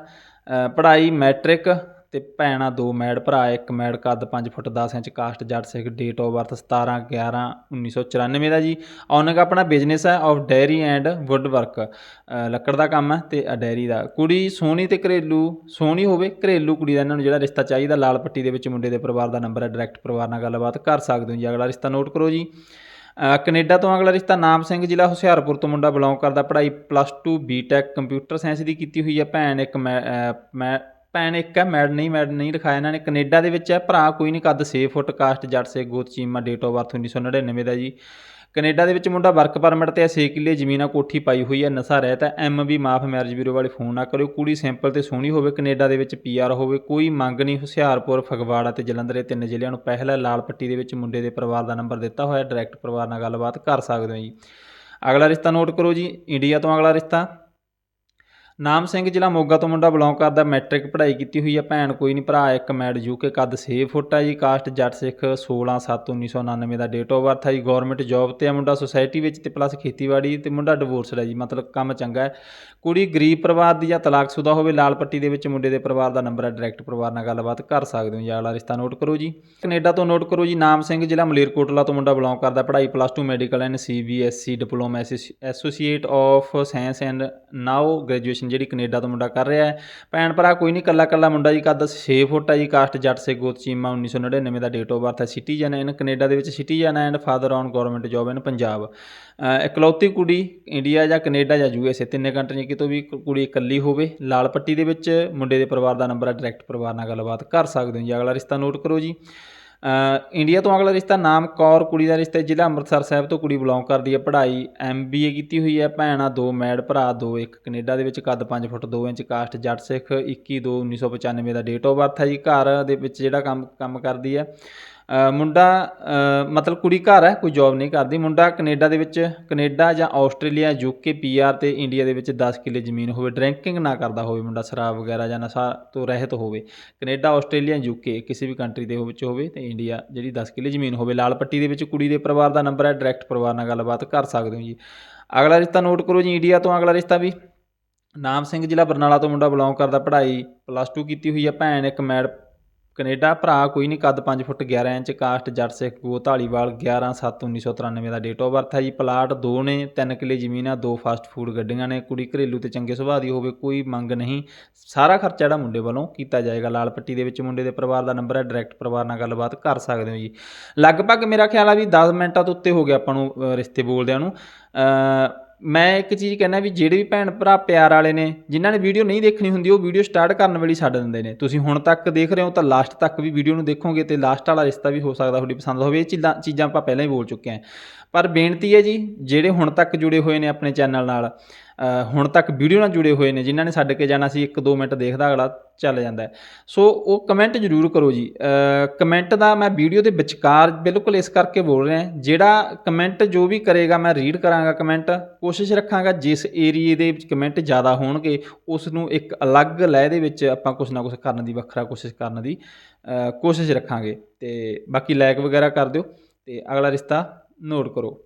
ਪੜ੍ਹਾਈ ਮੈਟ੍ਰਿਕ ਅਤੇ ਭੈਣਾਂ ਦੋ ਮੈਡ, ਭਰਾ ਇੱਕ ਮੈਡ, ਕੱਦ 5 ਫੁੱਟ 10 inch, caste Jatt Sikh date of birth 17 11 1994 ਦਾ ਜੀ। ਔਨਕ ਆਪਣਾ ਬਿਜ਼ਨਸ ਹੈ of dairy and wood work ਲੱਕੜ ਦਾ ਕੰਮ ਹੈ ਤੇ ਡੈਰੀ ਦਾ। ਕੁੜੀ ਸੋਹਣੀ ਤੇ ਘਰੇਲੂ, ਸੋਹਣੀ ਹੋਵੇ ਘਰੇਲੂ ਕੁੜੀ ਦਾ ਇਹਨਾਂ ਨੂੰ ਜਿਹੜਾ ਰਿਸ਼ਤਾ ਚਾਹੀਦਾ, ਲਾਲ ਪੱਟੀ ਦੇ ਵਿੱਚ ਮੁੰਡੇ ਦੇ ਪਰਿਵਾਰ ਦਾ ਨੰਬਰ ਹੈ ਡਾਇਰੈਕਟ ਪਰਿਵਾਰ ਨਾਲ ਗੱਲਬਾਤ ਕਰ ਸਕਦੇ ਹੋ ਜੀ। ਅਗਲਾ ਰਿਸ਼ਤਾ ਨੋਟ ਕਰੋ ਜੀ। ਕੈਨੇਡਾ ਤੋਂ ਅਗਲਾ ਰਿਸ਼ਤਾ ਨਾਮ ਸਿੰਘ ਜ਼ਿਲ੍ਹਾ ਹੁਸ਼ਿਆਰਪੁਰ ਤੋਂ ਮੁੰਡਾ ਬਿਲੋਂਗ ਕਰਦਾ। ਪੜ੍ਹਾਈ plus 2 B Tech computer science ਦੀ ਕੀਤੀ ਹੋਈ ਹੈ ਭੈਣ ਇੱਕ ਮੈਂ ਅ, ਭੈਣ ਇੱਕ ਹੈ ਮੈਡ ਨਹੀਂ ਮੈਡ ਨਹੀਂ ਲਿਖਾਇਆ ਇਹਨਾਂ ਨੇ। ਕੈਨੇਡਾ ਦੇ ਵਿੱਚ ਹੈ ਭਰਾ ਕੋਈ ਨਹੀਂ ਕੱਦ 6 ਫੁੱਟ ਕਾਸਟ ਜੱਟ ਸੇ ਗੋਤ ਚੀਮਾ ਡੇਟ ਆਫ ਬਰਥ 1999 ਦਾ ਜੀ। ਕੈਨੇਡਾ ਦੇ ਵਿੱਚ ਮੁੰਡਾ ਵਰਕ ਪਰਮਿਟ ਤੇ 6 ਕਿੱਲੇ, ਜ਼ਮੀਨਾਂ ਕੋਠੀ ਪਾਈ ਹੋਈ ਹੈ ਨਸ਼ਾ ਰਹਿਤ ਹੈ ਐਮ ਵੀ ਮਾਫ ਮੈਰਿਜ ਬਿਊਰੋ ਵਾਲੇ ਫੋਨ ਨਾ ਕਰਿਓ, ਕੁੜੀ ਸਿੰਪਲ ਤੇ ਸੋਹਣੀ ਹੋਵੇ, ਕੈਨੇਡਾ ਦੇ ਵਿੱਚ ਪੀਆਰ ਹੋਵੇ, ਕੋਈ ਮੰਗ ਨਹੀਂ, ਹੁਸ਼ਿਆਰਪੁਰ, ਫਗਵਾੜਾ ਤੇ ਜਲੰਧਰ, ਇਹ ਤਿੰਨ ਜ਼ਿਲ੍ਹਿਆਂ ਨੂੰ ਪਹਿਲਾ ਲਾਲ ਪੱਟੀ ਦੇ ਵਿੱਚ ਮੁੰਡੇ ਦੇ ਪਰਿਵਾਰ ਦਾ ਨੰਬਰ ਦਿੱਤਾ ਹੋਇਆ ਡਾਇਰੈਕਟ ਪਰਿਵਾਰ ਨਾਲ ਗੱਲਬਾਤ ਕਰ ਸਕਦੇ ਹੋ ਜੀ। ਅਗਲਾ ਰਿਸ਼ਤਾ ਨੋਟ ਕਰੋ ਜੀ ਇੰਡੀਆ ਤੋਂ ਅਗਲਾ ਰਿਸ਼ਤਾ। ਨਾਮ ਸਿੰਘ ਜ਼ਿਲ੍ਹਾ ਮੋਗਾ ਤੋਂ ਮੁੰਡਾ ਬਿਲੋਂਗ ਕਰਦਾ ਮੈਟ੍ਰਿਕ ਪੜ੍ਹਾਈ ਕੀਤੀ ਹੋਈ ਹੈ ਭੈਣ, ਕੋਈ ਨਹੀਂ ਭਰਾ, ਇੱਕ ਮੈਡ ਯੂਕੇ ਕੱਦ 6 ਫੁੱਟ ਹੈ ਜੀ ਕਾਸਟ ਜੱਟ ਸਿੱਖ 16 7 1999 ਦਾ ਡੇਟ ਆਫ ਬਰਥ ਹੈ ਜੀ ਗਵਰਨਮੈਂਟ ਜੌਬ ਤੇ ਹੈ ਮੁੰਡਾ ਸੁਸਾਇਟੀ ਵਿੱਚ ਤੇ ਪਲੱਸ ਖੇਤੀਬਾੜੀ ਤੇ ਮੁੰਡਾ ਡਿਵੋਰਸਡ ਹੈ ਜੀ, ਮਤਲਬ ਕੰਮ ਚੰਗਾ ਹੈ। ਕੁੜੀ ਗਰੀਬ ਪਰਿਵਾਰ ਦੀ ਜਾਂ ਤਲਾਕਸ਼ੁਦਾ ਹੋਵੇ, ਲਾਲ ਪੱਟੀ ਦੇ ਵਿੱਚ ਮੁੰਡੇ ਦੇ ਪਰਿਵਾਰ ਦਾ ਨੰਬਰ ਹੈ ਡਾਇਰੈਕਟ ਪਰਿਵਾਰ ਨਾਲ ਗੱਲਬਾਤ ਕਰ ਸਕਦੇ ਹੋ ਜੀ ਅਗਲਾ ਰਿਸ਼ਤਾ ਨੋਟ ਕਰੋ ਜੀ। ਕੈਨੇਡਾ ਤੋਂ ਨੋਟ ਕਰੋ ਜੀ, ਨਾਮ ਸਿੰਘ ਜ਼ਿਲ੍ਹਾ ਮਲੇਰਕੋਟਲਾ ਤੋਂ ਮੁੰਡਾ ਬਿਲੋਂਗ ਕਰਦਾ, ਪੜ੍ਹਾਈ plus 2 medical and CBSC diploma associate of science and now graduation ਜਿਹੜੀ ਕੈਨੇਡਾ ਤੋਂ ਮੁੰਡਾ ਕਰ ਰਿਹਾ ਹੈ। ਭੈਣ ਭਰਾ ਕੋਈ ਨਹੀਂ ਕੱਲਾ ਕੱਲਾ ਮੁੰਡਾ ਜੀ, ਕੱਦ 6 ਫੁੱਟ ਹੈ ਜੀ, ਕਾਸਟ ਜੱਟ ਸੇ ਗੋਤ ਚੀਮਾ 1999 ਦਾ ਡੇਟ ਆਫ ਬਰਥ ਹੈ ਸਿਟੀਜ਼ਨ ਇਨ ਕੈਨੇਡਾ ਦੇ ਵਿੱਚ citizen and father on government job in Punjab. ਇਕਲੌਤੀ ਕੁੜੀ ਇੰਡੀਆ ਜਾਂ ਕੈਨੇਡਾ ਜਾਂ ਯੂਐਸਏ ਤਿੰਨੇ ਕੰਟਰੀਆਂ ਕਿਤੋਂ ਵੀ ਕੁੜੀ ਇਕੱਲੀ ਹੋਵੇ, ਲਾਲ ਪੱਟੀ ਦੇ ਵਿੱਚ ਮੁੰਡੇ ਦੇ ਪਰਿਵਾਰ ਦਾ ਨੰਬਰ ਹੈ ਡਾਇਰੈਕਟ ਪਰਿਵਾਰ ਨਾਲ ਗੱਲਬਾਤ ਕਰ ਸਕਦੇ ਹੋ ਜੀ। ਅਗਲਾ ਰਿਸ਼ਤਾ ਨੋਟ ਕਰੋ ਜੀ। ਇੰਡੀਆ ਤੋਂ ਅਗਲਾ ਰਿਸ਼ਤਾ ਨਾਮ ਕੌਰ, ਕੁੜੀ ਦਾ ਰਿਸ਼ਤਾ ਜ਼ਿਲ੍ਹਾ ਅੰਮ੍ਰਿਤਸਰ ਸਾਹਿਬ ਤੋਂ ਕੁੜੀ ਬਿਲੋਂਗ ਕਰਦੀ ਹੈ। ਪੜ੍ਹਾਈ ਐਮਬੀਏ ਕੀਤੀ ਹੋਈ ਹੈ। ਭੈਣਾਂ ਦੋ, ਮੈਡ ਭਰਾ ਦੋ, ਇੱਕ ਕੈਨੇਡਾ ਦੇ ਵਿੱਚ ਕੱਦ 5 ਫੁੱਟ 2 ਇੰਚ, ਕਾਸਟ ਜੱਟ ਸਿੱਖ 21 2 1995 ਦਾ ਡੇਟ ਆਫ ਬਰਥ ਹੈ ਜੀ। ਘਰ ਦੇ ਵਿੱਚ ਜਿਹੜਾ ਕੰਮ ਕੰਮ ਕਰਦੀ ਹੈ। ਮੁੰਡਾ ਮਤਲਬ ਕੁੜੀ ਘਰ ਹੈ, ਕੋਈ ਜੌਬ ਨਹੀਂ ਕਰਦੀ। ਮੁੰਡਾ ਕੈਨੇਡਾ ਦੇ ਵਿੱਚ, ਕੈਨੇਡਾ ਜਾਂ ਆਸਟ੍ਰੇਲੀਆ ਯੂਕੇ ਪੀਆਰ ਅਤੇ ਇੰਡੀਆ ਦੇ ਵਿੱਚ 10 ਕਿੱਲੇ ਜ਼ਮੀਨ ਹੋਵੇ, ਡਰਿੰਕਿੰਗ ਨਾ ਕਰਦਾ ਹੋਵੇ ਮੁੰਡਾ, ਸ਼ਰਾਬ ਵਗੈਰਾ ਜਾਂ ਨਸ਼ਾ ਤੋਂ ਰਹਿਤ ਹੋਵੇ। ਕੈਨੇਡਾ, ਆਸਟ੍ਰੇਲੀਆ ਯੂਕੇ ਕਿਸੇ ਵੀ ਕੰਟਰੀ ਦੇ ਵਿੱਚ ਹੋਵੇ ਤੇ ਇੰਡੀਆ ਜਿਹੜੀ 10 ਕਿੱਲੇ ਜ਼ਮੀਨ ਹੋਵੇ। ਲਾਲ ਪੱਟੀ ਦੇ ਵਿੱਚ ਕੁੜੀ ਦੇ ਪਰਿਵਾਰ ਦਾ ਨੰਬਰ ਹੈ ਡਾਇਰੈਕਟ ਪਰਿਵਾਰ ਨਾਲ ਗੱਲਬਾਤ ਕਰ ਸਕਦੇ ਹੋ ਜੀ। ਅਗਲਾ ਰਿਸ਼ਤਾ ਨੋਟ ਕਰੋ ਜੀ, ਇੰਡੀਆ ਤੋਂ ਅਗਲਾ ਰਿਸ਼ਤਾ ਵੀ। ਨਾਮ ਸਿੰਘ ਜ਼ਿਲ੍ਹਾ ਬਰਨਾਲਾ ਤੋਂ ਮੁੰਡਾ ਬਿਲੋਂਗ ਕਰਦਾ, ਪੜ੍ਹਾਈ ਪਲੱਸ 2 ਕੀਤੀ ਹੋਈ ਹੈ। ਭੈਣ ਇੱਕ ਮੈਡ ਕੈਨੇਡਾ ਭਰਾ ਕੋਈ ਨਹੀਂ, ਕੱਦ 5 ਫੁੱਟ 11 ਇੰਚ, ਕਾਸਟ ਜੱਟ ਸਿੱਖ ਗੋ ਢਾਲੀਵਾਲ 11 7 1993 ਦਾ ਡੇਟ ਆਫ ਬਰਥ ਹੈ ਜੀ। ਪਲਾਟ ਦੋ ਨੇ, ਤਿੰਨ ਕਿੱਲੇ ਜ਼ਮੀਨ ਆ, ਦੋ ਫਾਸਟ ਫੂਡ ਗੱਡੀਆਂ ਨੇ, ਕੁੜੀ ਘਰੇਲੂ ਤੇ ਚੰਗੇ ਸੁਭਾਅ ਦੀ ਹੋਵੇ ਕੋਈ ਮੰਗ ਨਹੀਂ। ਸਾਰਾ ਖਰਚਾ ਜਿਹੜਾ ਮੁੰਡੇ ਵੱਲੋਂ ਕੀਤਾ ਜਾਏਗਾ। ਲਾਲ ਪੱਟੀ ਦੇ ਵਿੱਚ ਮੁੰਡੇ ਦੇ ਪਰਿਵਾਰ ਦਾ ਨੰਬਰ ਹੈ ਡਾਇਰੈਕਟ ਪਰਿਵਾਰ ਨਾਲ ਗੱਲਬਾਤ ਕਰ ਸਕਦੇ ਹੋ ਜੀ। ਲਗਭਗ ਮੇਰਾ ਖਿਆਲ ਆ ਵੀ 10 ਮਿੰਟਾਂ ਤੋਂ ਉੱਤੇ ਹੋ ਗਿਆ ਆਪਾਂ ਨੂੰ ਰਿਸ਼ਤੇ ਬੋਲਦਿਆਂ ਨੂੰ। ਮੈਂ ਇੱਕ ਚੀਜ਼ ਕਹਿਣਾ ਵੀ ਜਿਹੜੇ ਵੀ ਭੈਣ ਭਰਾ ਪਿਆਰ ਵਾਲੇ ਨੇ, ਜਿਨ੍ਹਾਂ ਨੇ ਵੀਡੀਓ ਨਹੀਂ ਦੇਖਣੀ ਹੁੰਦੀ, ਉਹ ਵੀਡੀਓ ਸਟਾਰਟ ਕਰਨ ਵੇਲੇ ਛੱਡ ਦਿੰਦੇ ਨੇ। ਤੁਸੀਂ ਹੁਣ ਤੱਕ ਦੇਖ ਰਹੇ ਹੋ ਤਾਂ ਲਾਸਟ ਤੱਕ ਵੀ ਵੀਡੀਓ ਨੂੰ ਦੇਖੋਗੇ ਤੇ ਲਾਸਟ ਵਾਲਾ ਰਿਸ਼ਤਾ ਵੀ ਹੋ ਸਕਦਾ ਤੁਹਾਡੀ ਪਸੰਦ ਹੋਵੇ। ਇਹ ਚੀਜ਼ਾਂ ਚੀਜ਼ਾਂ ਆਪਾਂ ਪਹਿਲਾਂ ਹੀ ਬੋਲ ਚੁੱਕੇ ਹਾਂ। ਪਰ ਬੇਨਤੀ ਹੈ ਜੀ, ਜਿਹੜੇ ਹੁਣ ਤੱਕ ਜੁੜੇ ਹੋਏ ਨੇ ਆਪਣੇ ਚੈਨਲ ਨਾਲ ਹੁਣ ਤੱਕ ਵੀਡੀਓ ਨਾਲ ਜੁੜੇ ਹੋਏ ਨੇ, ਜਿਨ੍ਹਾਂ ਨੇ ਛੱਡ ਕੇ ਜਾਣਾ ਸੀ 1-2 ਮਿੰਟ ਦੇਖਦਾ, ਅਗਲਾ ਚੱਲ ਜਾਂਦਾ ਸੋ ਉਹ ਕਮੈਂਟ ਜ਼ਰੂਰ ਕਰੋ ਜੀ। ਕਮੈਂਟ ਦਾ ਮੈਂ ਵੀਡੀਓ ਦੇ ਵਿਚਕਾਰ ਬਿਲਕੁਲ ਇਸ ਕਰਕੇ ਬੋਲ ਰਿਹਾ ਜਿਹੜਾ ਕਮੈਂਟ ਜੋ ਵੀ ਕਰੇਗਾ, ਮੈਂ ਰੀਡ ਕਰਾਂਗਾ ਕਮੈਂਟ ਕੋਸ਼ਿਸ਼ ਰੱਖਾਂਗਾ ਜਿਸ ਏਰੀਏ ਦੇ ਵਿੱਚ ਕਮੈਂਟ ਜ਼ਿਆਦਾ ਹੋਣਗੇ ਉਸ ਨੂੰ ਇੱਕ ਅਲੱਗ ਲਹਿ ਦੇ ਵਿੱਚ ਆਪਾਂ ਕੁਝ ਨਾ ਕੁਝ ਕਰਨ ਦੀ, ਵੱਖਰਾ ਕੋਸ਼ਿਸ਼ ਕਰਨ ਦੀ ਕੋਸ਼ਿਸ਼ ਰੱਖਾਂਗੇ। ਤੇ ਬਾਕੀ ਲਾਈਕ ਵਗੈਰਾ ਕਰ ਦਿਓ, ਤੇ ਅਗਲਾ ਰਿਸ਼ਤਾ ਨੋਟ ਕਰੋ।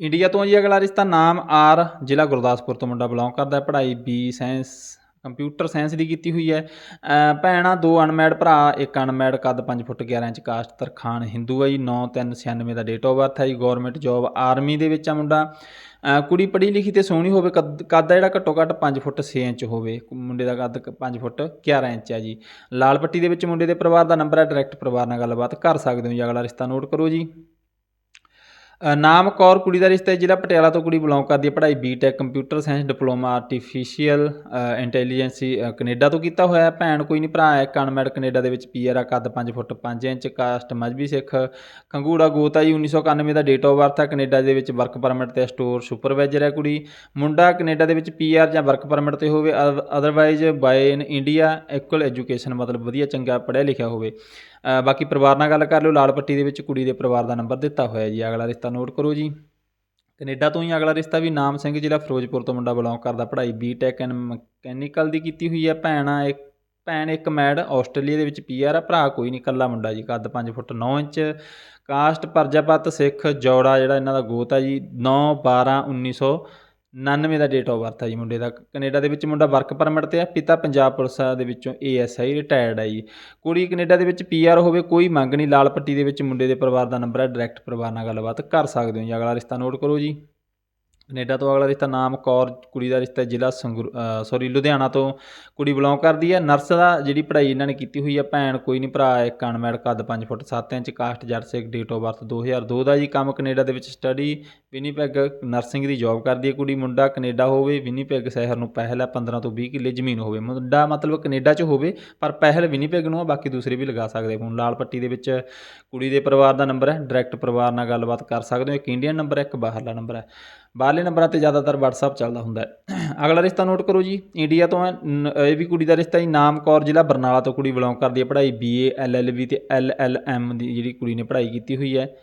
ਇੰਡੀਆ ਤੋਂ ਜੀ ਅਗਲਾ ਰਿਸ਼ਤਾ ਨਾਮ ਆਰ ਜ਼ਿਲ੍ਹਾ ਗੁਰਦਾਸਪੁਰ ਤੋਂ ਮੁੰਡਾ ਬਿਲੋਂਗ ਕਰਦਾ ਹੈ। ਪੜ੍ਹਾਈ ਬੀ ਸਾਇੰਸ ਕੰਪਿਊਟਰ ਸਾਇੰਸ ਦੀ ਕੀਤੀ ਹੋਈ ਹੈ। ਅ, ਭੈਣਾਂ ਦੋ ਅਨਮੈਡ ਭਰਾ ਇੱਕ ਅਨਮੈਡ ਕੱਦ 5 ਫੁੱਟ 11 ਇੰਚ ਕਾਸਟ ਤਰਖਾਨ ਹਿੰਦੂ ਹੈ ਜੀ। 9396 ਦਾ ਡੇਟ ਆਫ ਬਰਥ ਹੈ ਜੀ। ਗਵਰਨਮੈਂਟ ਜੌਬ ਆਰਮੀ ਦੇ ਵਿੱਚ ਆ ਮੁੰਡਾ। ਕੁੜੀ ਪੜ੍ਹੀ ਲਿਖੀ ਤੇ ਸੋਹਣੀ ਹੋਵੇ ਕੱਦ ਕੱਦ ਜਿਹੜਾ ਘੱਟੋ ਘੱਟ 5 ਫੁੱਟ 6 ਇੰਚ ਹੋਵੇ ਮੁੰਡੇ ਦਾ ਕੱਦ 5 ਫੁੱਟ 11 ਇੰਚ ਹੈ ਜੀ। ਲਾਲ ਪੱਟੀ ਦੇ ਵਿੱਚ ਮੁੰਡੇ ਦੇ ਪਰਿਵਾਰ ਦਾ ਨੰਬਰ ਹੈ। ਡਾਇਰੈਕਟ ਪਰਿਵਾਰ ਨਾਲ ਗੱਲਬਾਤ ਕਰ ਸਕਦੇ ਹੋ ਜੀ। ਅਗਲਾ ਰਿਸ਼ਤਾ ਨੋਟ ਕਰੋ ਜੀ। ਨਾਮ ਕੌਰ ਕੁੜੀ ਦਾ ਰਿਸ਼ਤਾ ਹੈ ਜ਼ਿਲ੍ਹਾ ਪਟਿਆਲਾ ਤੋਂ ਕੁੜੀ ਬਿਲੋਂਗ ਕਰਦੀ ਹੈ ਪੜ੍ਹਾਈ B Tech computer science diploma artificial intelligence ਅ, ਕੈਨੇਡਾ ਤੋਂ ਕੀਤਾ ਹੋਇਆ ਹੈ। ਭੈਣ ਕੋਈ ਨਹੀਂ ਭਰਾ ਹੈ ਕਨਮੈਡ ਕੈਨੇਡਾ ਦੇ ਵਿੱਚ ਪੀਆਰ ਆ ਕੱਦ 5 foot 5 inch caste Mazhabi Sikh Khangura ਗੋਤਾ ਜੀ 1991 ਦਾ ਡੇਟ ਆਫ ਬਰਥ ਹੈ। ਕੈਨੇਡਾ ਦੇ ਵਿੱਚ ਵਰਕ ਪਰਮਿਟ ਤੇ ਸਟੋਰ ਸੁਪਰਵਾਈਜ਼ਰ ਹੈ ਕੁੜੀ। ਮੁੰਡਾ ਕੈਨੇਡਾ ਦੇ ਵਿੱਚ ਪੀਆਰ ਜਾਂ ਵਰਕ ਪਰਮਿਟ ਤੇ ਹੋਵੇ otherwise boy in India equal education ਮਤਲਬ ਵਧੀਆ ਚੰਗਾ ਪੜ੍ਹਿਆ ਲਿਖਿਆ ਹੋਵੇ। ਬਾਕੀ ਪਰਿਵਾਰ ਨਾਲ ਗੱਲ ਕਰ ਲਿਓ। ਲਾਲ ਪੱਟੀ ਦੇ ਵਿੱਚ ਕੁੜੀ ਦੇ ਪਰਿਵਾਰ ਦਾ ਨੰਬਰ ਦਿੱਤਾ ਹੋਇਆ ਜੀ। ਅਗਲਾ ਰਿਸ਼ਤਾ ਨੋਟ ਕਰੋ ਜੀ। ਕੈਨੇਡਾ ਤੋਂ ਹੀ ਅਗਲਾ ਰਿਸ਼ਤਾ ਵੀ ਨਾਮ ਸਿੰਘ ਜ਼ਿਲ੍ਹਾ ਫਿਰੋਜ਼ਪੁਰ ਤੋਂ ਮੁੰਡਾ ਬਿਲੋਂਗ ਕਰਦਾ। ਪੜ੍ਹਾਈ ਬੀਟੈਕ ਐਂਡ ਮਕੈਨੀਕਲ ਦੀ ਕੀਤੀ ਹੋਈ ਹੈ। ਭੈਣਾ ਇੱਕ, ਭੈਣ ਇੱਕ ਮੈਡ ਆਸਟ੍ਰੇਲੀਆ ਦੇ ਵਿੱਚ ਪੀਆਰ ਆ। ਭਰਾ ਕੋਈ ਨਹੀਂ, ਇਕੱਲਾ ਮੁੰਡਾ ਜੀ। ਕੱਦ 5 ਫੁੱਟ 9 ਇੰਚ। ਕਾਸਟ ਪਰਜਾਪਤ ਸਿੱਖ ਜੋੜਾ ਜਿਹੜਾ ਇਹਨਾਂ ਦਾ ਗੋਤ ਆ ਜੀ। 9 12 ਉਣਾਨਵੇਂ ਦਾ ਡੇਟ ਆਫ ਬਰਥ ਆ ਜੀ ਮੁੰਡੇ ਦਾ। ਕੈਨੇਡਾ ਦੇ ਵਿੱਚ ਮੁੰਡਾ ਵਰਕ ਪਰਮਿਟ ਤੇ ਆ, ਪਿਤਾ ਪੰਜਾਬ ਪੁਲਿਸ ਦੇ ਵਿੱਚੋਂ ਏਐਸਆਈ ਰਿਟਾਇਰਡ ਹੈ ਜੀ। ਕੁੜੀ ਕੈਨੇਡਾ ਦੇ ਵਿੱਚ ਪੀਆਰ ਹੋਵੇ, ਕੋਈ ਮੰਗ ਨਹੀਂ। ਲਾਲ ਪੱਟੀ ਦੇ ਵਿੱਚ ਮੁੰਡੇ ਦੇ ਪਰਿਵਾਰ ਦਾ ਨੰਬਰ ਹੈ ਡਾਇਰੈਕਟ ਪਰਿਵਾਰ ਨਾਲ ਗੱਲਬਾਤ ਕਰ ਸਕਦੇ ਹੋ ਜੀ। ਅਗਲਾ ਰਿਸ਼ਤਾ ਨੋਟ ਕਰੋ ਜੀ। ਕੈਨੇਡਾ ਤੋਂ ਅਗਲਾ ਰਿਸ਼ਤਾ ਨਾਮ ਕੌਰ, ਕੁੜੀ ਦਾ ਰਿਸ਼ਤਾ ਜ਼ਿਲ੍ਹਾ ਸੰਗਰੂ ਸੌਰੀ ਲੁਧਿਆਣਾ ਤੋਂ ਕੁੜੀ ਬਿਲੋਂਗ ਕਰਦੀ ਹੈ। ਨਰਸ ਦਾ ਜਿਹੜੀ ਪੜ੍ਹਾਈ ਇਹਨਾਂ ਨੇ ਕੀਤੀ ਹੋਈ ਹੈ, ਭੈਣ ਕੋਈ ਨਹੀਂ, ਭਰਾ ਇੱਕ ਅਨਮੈਡ ਕੱਦ 5 ਫੁੱਟ 7 inch, caste Jatt Sikh date of birth 2002 ਦਾ ਜੀ। ਕੰਮ ਕੈਨੇਡਾ ਦੇ ਵਿੱਚ ਸਟੱਡੀ ਵਿਨੀਪੈਗ ਨਰਸਿੰਗ ਦੀ ਜੌਬ ਕਰਦੀ ਹੈ ਕੁੜੀ। ਮੁੰਡਾ ਕੈਨੇਡਾ ਹੋਵੇ, ਵਿਨੀਪੈਗ ਸ਼ਹਿਰ ਨੂੰ ਪਹਿਲ ਹੈ 15 ਤੋਂ 20 ਕਿੱਲੇ ਜ਼ਮੀਨ ਹੋਵੇ। ਮੁੰਡਾ ਮਤਲਬ ਕੈਨੇਡਾ 'ਚ ਹੋਵੇ, ਪਰ ਪਹਿਲ ਵਿਨੀਪੈਗ ਨੂੰ ਆ, ਬਾਕੀ ਦੂਸਰੇ ਵੀ ਲਗਾ ਸਕਦੇ ਹੁਣ ਲਾਲ ਪੱਟੀ ਦੇ ਵਿੱਚ ਕੁੜੀ ਦੇ ਪਰਿਵਾਰ ਦਾ ਨੰਬਰ ਹੈ ਡਾਇਰੈਕਟ ਪਰਿਵਾਰ ਨਾਲ ਗੱਲਬਾਤ ਕਰ ਸਕਦੇ ਹੋ। ਇੱਕ ਇੰਡੀਅਨ ਨੰਬਰ ਹੈ, ਇੱਕ ਬਾਹਰਲਾ ਨੰਬਰ ਹੈ। ਬਾਹਰਲੇ ਨੰਬਰਾਂ ਤੇ ਜ਼ਿਆਦਾਤਰ WhatsApp ਚੱਲਦਾ ਹੁੰਦਾ ਹੈ। ਅਗਲਾ ਰਿਸ਼ਤਾ ਨੋਟ ਕਰੋ ਜੀ। ਇੰਡੀਆ ਤੋਂ ਹੈ, ਨ- ਇਹ ਵੀ ਕੁੜੀ ਦਾ ਰਿਸ਼ਤਾ ਜੀ, ਨਾਮ ਕੌਰ ਜ਼ਿਲ੍ਹਾ ਬਰਨਾਲਾ ਤੋਂ ਕੁੜੀ ਬਿਲੋਂਗ ਕਰਦੀ ਹੈ। ਪੜ੍ਹਾਈ BA LLB ਤੇ LLM ਦੀ ਜਿਹੜੀ ਕੁੜੀ ਨੇ ਪੜ੍ਹਾਈ ਕੀਤੀ ਹੋਈ ਹੈ।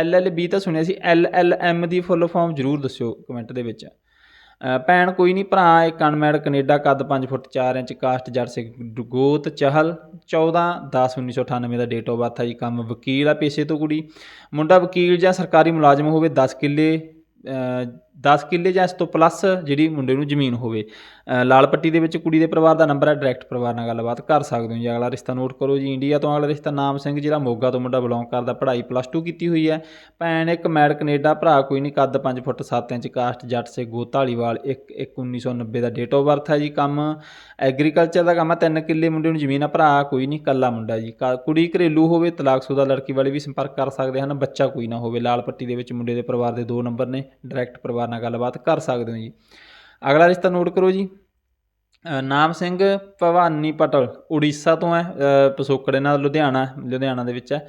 LLB ਤਾਂ ਸੁਣਿਆ ਸੀ LLM ਦੀ ਫੁੱਲ ਫਾਰਮ ਜ਼ਰੂਰ ਦੱਸਿਓ ਕਮੈਂਟ ਦੇ ਵਿੱਚ। ਭੈਣ ਕੋਈ ਨਹੀਂ, ਭਰਾ ਇੱਕ ਅਨਮੈਡ ਕੈਨੇਡਾ, ਕੱਦ 5 ਫੁੱਟ 4 ਇੰਚ, ਕਾਸਟ ਜੱਟ ਸਿੱਖ ਗੋਤ, ਚਹਲ 14 10 1998 ਦਾ ਡੇਟ ਆਫ ਬਰਥ ਹੈ ਜੀ। ਕੰਮ ਵਕੀਲ ਆ ਪੇਸ਼ੇ ਤੋਂ ਕੁੜੀ। ਮੁੰਡਾ ਵਕੀਲ ਜਾਂ ਸਰਕਾਰੀ ਮੁਲਾਜ਼ਮ ਹੋਵੇ 10 ਕਿੱਲੇ آه 10 ਕਿੱਲੇ ਜਾਂ ਇਸ ਤੋਂ ਪਲੱਸ ਜਿਹੜੀ ਮੁੰਡੇ ਨੂੰ ਜ਼ਮੀਨ ਹੋਵੇ ਲਾਲ ਪੱਟੀ ਦੇ ਵਿੱਚ ਕੁੜੀ ਦੇ ਪਰਿਵਾਰ ਦਾ ਨੰਬਰ ਹੈ ਡਾਇਰੈਕਟ ਪਰਿਵਾਰ ਨਾਲ ਗੱਲਬਾਤ ਕਰ ਸਕਦੇ ਹੋ ਜੀ। ਅਗਲਾ ਰਿਸ਼ਤਾ ਨੋਟ ਕਰੋ ਜੀ ਇੰਡੀਆ ਤੋਂ ਅਗਲਾ ਰਿਸ਼ਤਾ ਨਾਮ ਸਿੰਘ, ਜਿਹੜਾ ਮੋਗਾ ਤੋਂ ਮੁੰਡਾ ਬਿਲੋਂਗ ਕਰਦਾ, ਪੜ੍ਹਾਈ ਪਲੱਸ 2 ਕੀਤੀ ਹੋਈ ਹੈ। ਭੈਣ ਇੱਕ ਮੈਡ ਕੈਨੇਡਾ, ਭਰਾ ਕੋਈ ਨਹੀਂ, ਕੱਦ 5 ਫੁੱਟ 7 ਇੰਚ, ਕਾਸਟ ਜੱਟ ਸੇ ਗੋਤਾਲੀਵਾਲ 1 1 1990 ਦਾ ਡੇਟ ਆਫ ਬਰਥ ਹੈ ਜੀ ਕੰਮ। ਐਗਰੀਕਲਚਰ ਦਾ ਕੰਮ ਹੈ, ਤਿੰਨ ਕਿੱਲੇ ਮੁੰਡੇ ਨੂੰ ਜ਼ਮੀਨ ਆ ਭਰਾ ਕੋਈ ਨਹੀਂ ਕੱਲਾ ਮੁੰਡਾ ਜੀ। ਕਾ- ਕੁੜੀ ਘਰੇਲੂ ਹੋਵੇ ਤਲਾਕਸ਼ੁਦਾ ਲੜਕੀ ਵਾਲੇ ਵੀ ਸੰਪਰਕ ਕਰ ਸਕਦੇ ਹਨ, ਬੱਚਾ ਕੋਈ ਨਾ ਹੋਵੇ। ਲਾਲ ਪੱਟੀ ਦੇ ਵਿੱਚ ਮੁੰਡੇ ਦੇ ਪਰਿਵਾਰ ਦੇ ਦੋ ਨੰਬਰ ਨੇ ਡਾਇਰੈਕਟ ਪਰਿਵਾਰ ਨਾਲ ਗੱਲਬਾਤ ਕਰ ਸਕਦੇ ਹੋ ਜੀ। ਅਗਲਾ ਰਿਸ਼ਤਾ ਨੋਟ ਕਰੋ ਜੀ। ਨਾਮ ਸਿੰਘ ਭਵਾਨੀ ਪਟਲ ਉੜੀਸਾ ਤੋਂ ਹੈ ਅ, ਪਿਛੋਕੜੇ ਨਾਲ ਲੁਧਿਆਣਾ ਲੁਧਿਆਣਾ ਦੇ ਵਿੱਚ ਹੈ।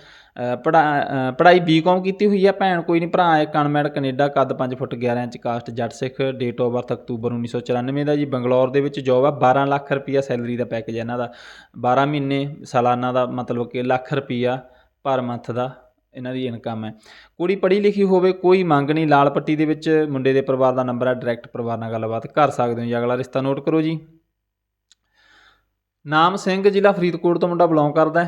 ਅ, ਪੜ੍ਹਾ ਅ, ਪੜ੍ਹਾਈ ਬੀਕਾਮ ਕੀਤੀ ਹੋਈ ਹੈ ਭੈਣ ਕੋਈ ਨਹੀਂ ਭਰਾ ਹੈ। ਕਨਮੈਡ ਕੈਨੇਡਾ ਕੱਦ 5 foot 11 inch caste Jatt Sikh date of birth October 1994 ਦਾ ਜੀ। ਬੰਗਲੌਰ ਦੇ ਵਿੱਚ ਜੋਬ ਹੈ 12 ਲੱਖ ਰੁਪਈਆ ਸੈਲਰੀ ਦਾ ਪੈਕੇਜ ਹੈ ਇਹਨਾਂ ਦਾ। 12 ਮਹੀਨੇ ਸਾਲਾਨਾ ਦਾ ਮਤਲਬ ਕਿ ਲੱਖ ਰੁਪਈਆ ਪਰ ਮੰਥ ਦਾ। ਇਹਨਾਂ ਦੀ ਇਨਕਮ ਹੈ। ਕੁੜੀ ਪੜ੍ਹੀ ਲਿਖੀ ਹੋਵੇ, ਕੋਈ ਮੰਗ ਨਹੀਂ। ਲਾਲ ਪੱਟੀ ਦੇ ਵਿੱਚ ਮੁੰਡੇ ਦੇ ਪਰਿਵਾਰ ਦਾ ਨੰਬਰ ਹੈ ਡਾਇਰੈਕਟ ਪਰਿਵਾਰ ਨਾਲ ਗੱਲਬਾਤ ਕਰ ਸਕਦੇ ਹੋ ਜੀ। ਅਗਲਾ ਰਿਸ਼ਤਾ ਨੋਟ ਕਰੋ ਜੀ। ਨਾਮ ਸਿੰਘ ਜ਼ਿਲ੍ਹਾ ਫਰੀਦਕੋਟ ਤੋਂ ਮੁੰਡਾ ਬਿਲੋਂਗ ਕਰਦਾ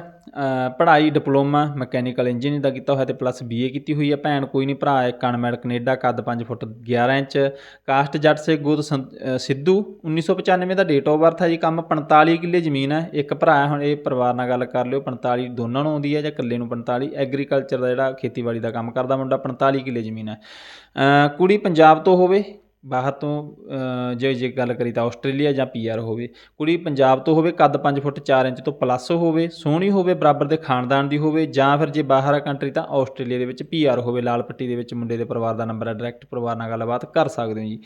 ਪੜ੍ਹਾਈ ਡਿਪਲੋਮਾ ਮਕੈਨੀਕਲ ਇੰਜੀਨੀਅਰ ਦਾ ਕੀਤਾ ਹੋਇਆ ਤੇ ਪਲੱਸ ਬੀਏ ਕੀਤੀ ਹੋਈ ਹੈ। ਭੈਣ ਕੋਈ ਨਹੀਂ ਭਰਾ ਹੈ ਕਨਮੈਡ ਕੈਨੇਡਾ ਕੱਦ 5 ਫੁੱਟ 11 ਇੰਚ। ਕਾਸਟ ਜੱਟ ਸੇ ਗੋਤ ਸੰ- ਅ, ਸਿੱਧੂ 1995 ਦਾ ਡੇਟ ਆਫ ਬਰਥ ਹੈ ਜੀ ਕੰਮ। 45 ਕਿੱਲੇ ਜ਼ਮੀਨ ਹੈ। ਇੱਕ ਭਰਾ ਹੈ ਹੁਣ ਇਹ ਪਰਿਵਾਰ ਨਾਲ ਗੱਲ ਕਰ ਲਿਓ। 45 ਦੋਨਾਂ ਨੂੰ ਆਉਂਦੀ ਹੈ ਜਾਂ ਇਕੱਲੇ ਨੂੰ 45 ਐਗਰੀਕਲਚਰ ਦਾ ਜਿਹੜਾ ਖੇਤੀਬਾੜੀ ਦਾ ਕੰਮ ਕਰਦਾ ਮੁੰਡਾ 45 ਕਿੱਲੇ ਜ਼ਮੀਨ ਹੈ। ਕੁੜੀ ਪੰਜਾਬ ਤੋਂ ਹੋਵੇ ਬਾਹਰ ਤੋਂ ਜੇ ਜੇ ਗੱਲ ਕਰੀ ਤਾਂ ਆਸਟ੍ਰੇਲੀਆ ਜਾਂ ਪੀਆਰ ਹੋਵੇ, ਕੁੜੀ ਪੰਜਾਬ ਤੋਂ ਹੋਵੇ, ਕੱਦ 5 ਫੁੱਟ 4 ਇੰਚ ਤੋਂ ਪਲੱਸ ਹੋਵੇ, ਸੋਹਣੀ ਹੋਵੇ, ਬਰਾਬਰ ਦੇ ਖਾਨਦਾਨ ਦੀ ਹੋਵੇ, ਜਾਂ ਫਿਰ ਜੇ ਬਾਹਰ ਆ ਕੰਟਰੀ ਤਾਂ ਆਸਟ੍ਰੇਲੀਆ ਦੇ ਵਿੱਚ ਪੀਆਰ ਹੋਵੇ, ਲਾਲ ਪੱਟੀ ਦੇ ਵਿੱਚ ਮੁੰਡੇ ਦੇ ਪਰਿਵਾਰ ਦਾ ਨੰਬਰ ਹੈ ਡਾਇਰੈਕਟ ਪਰਿਵਾਰ ਨਾਲ ਗੱਲਬਾਤ ਕਰ ਸਕਦੇ ਹੋ ਜੀ।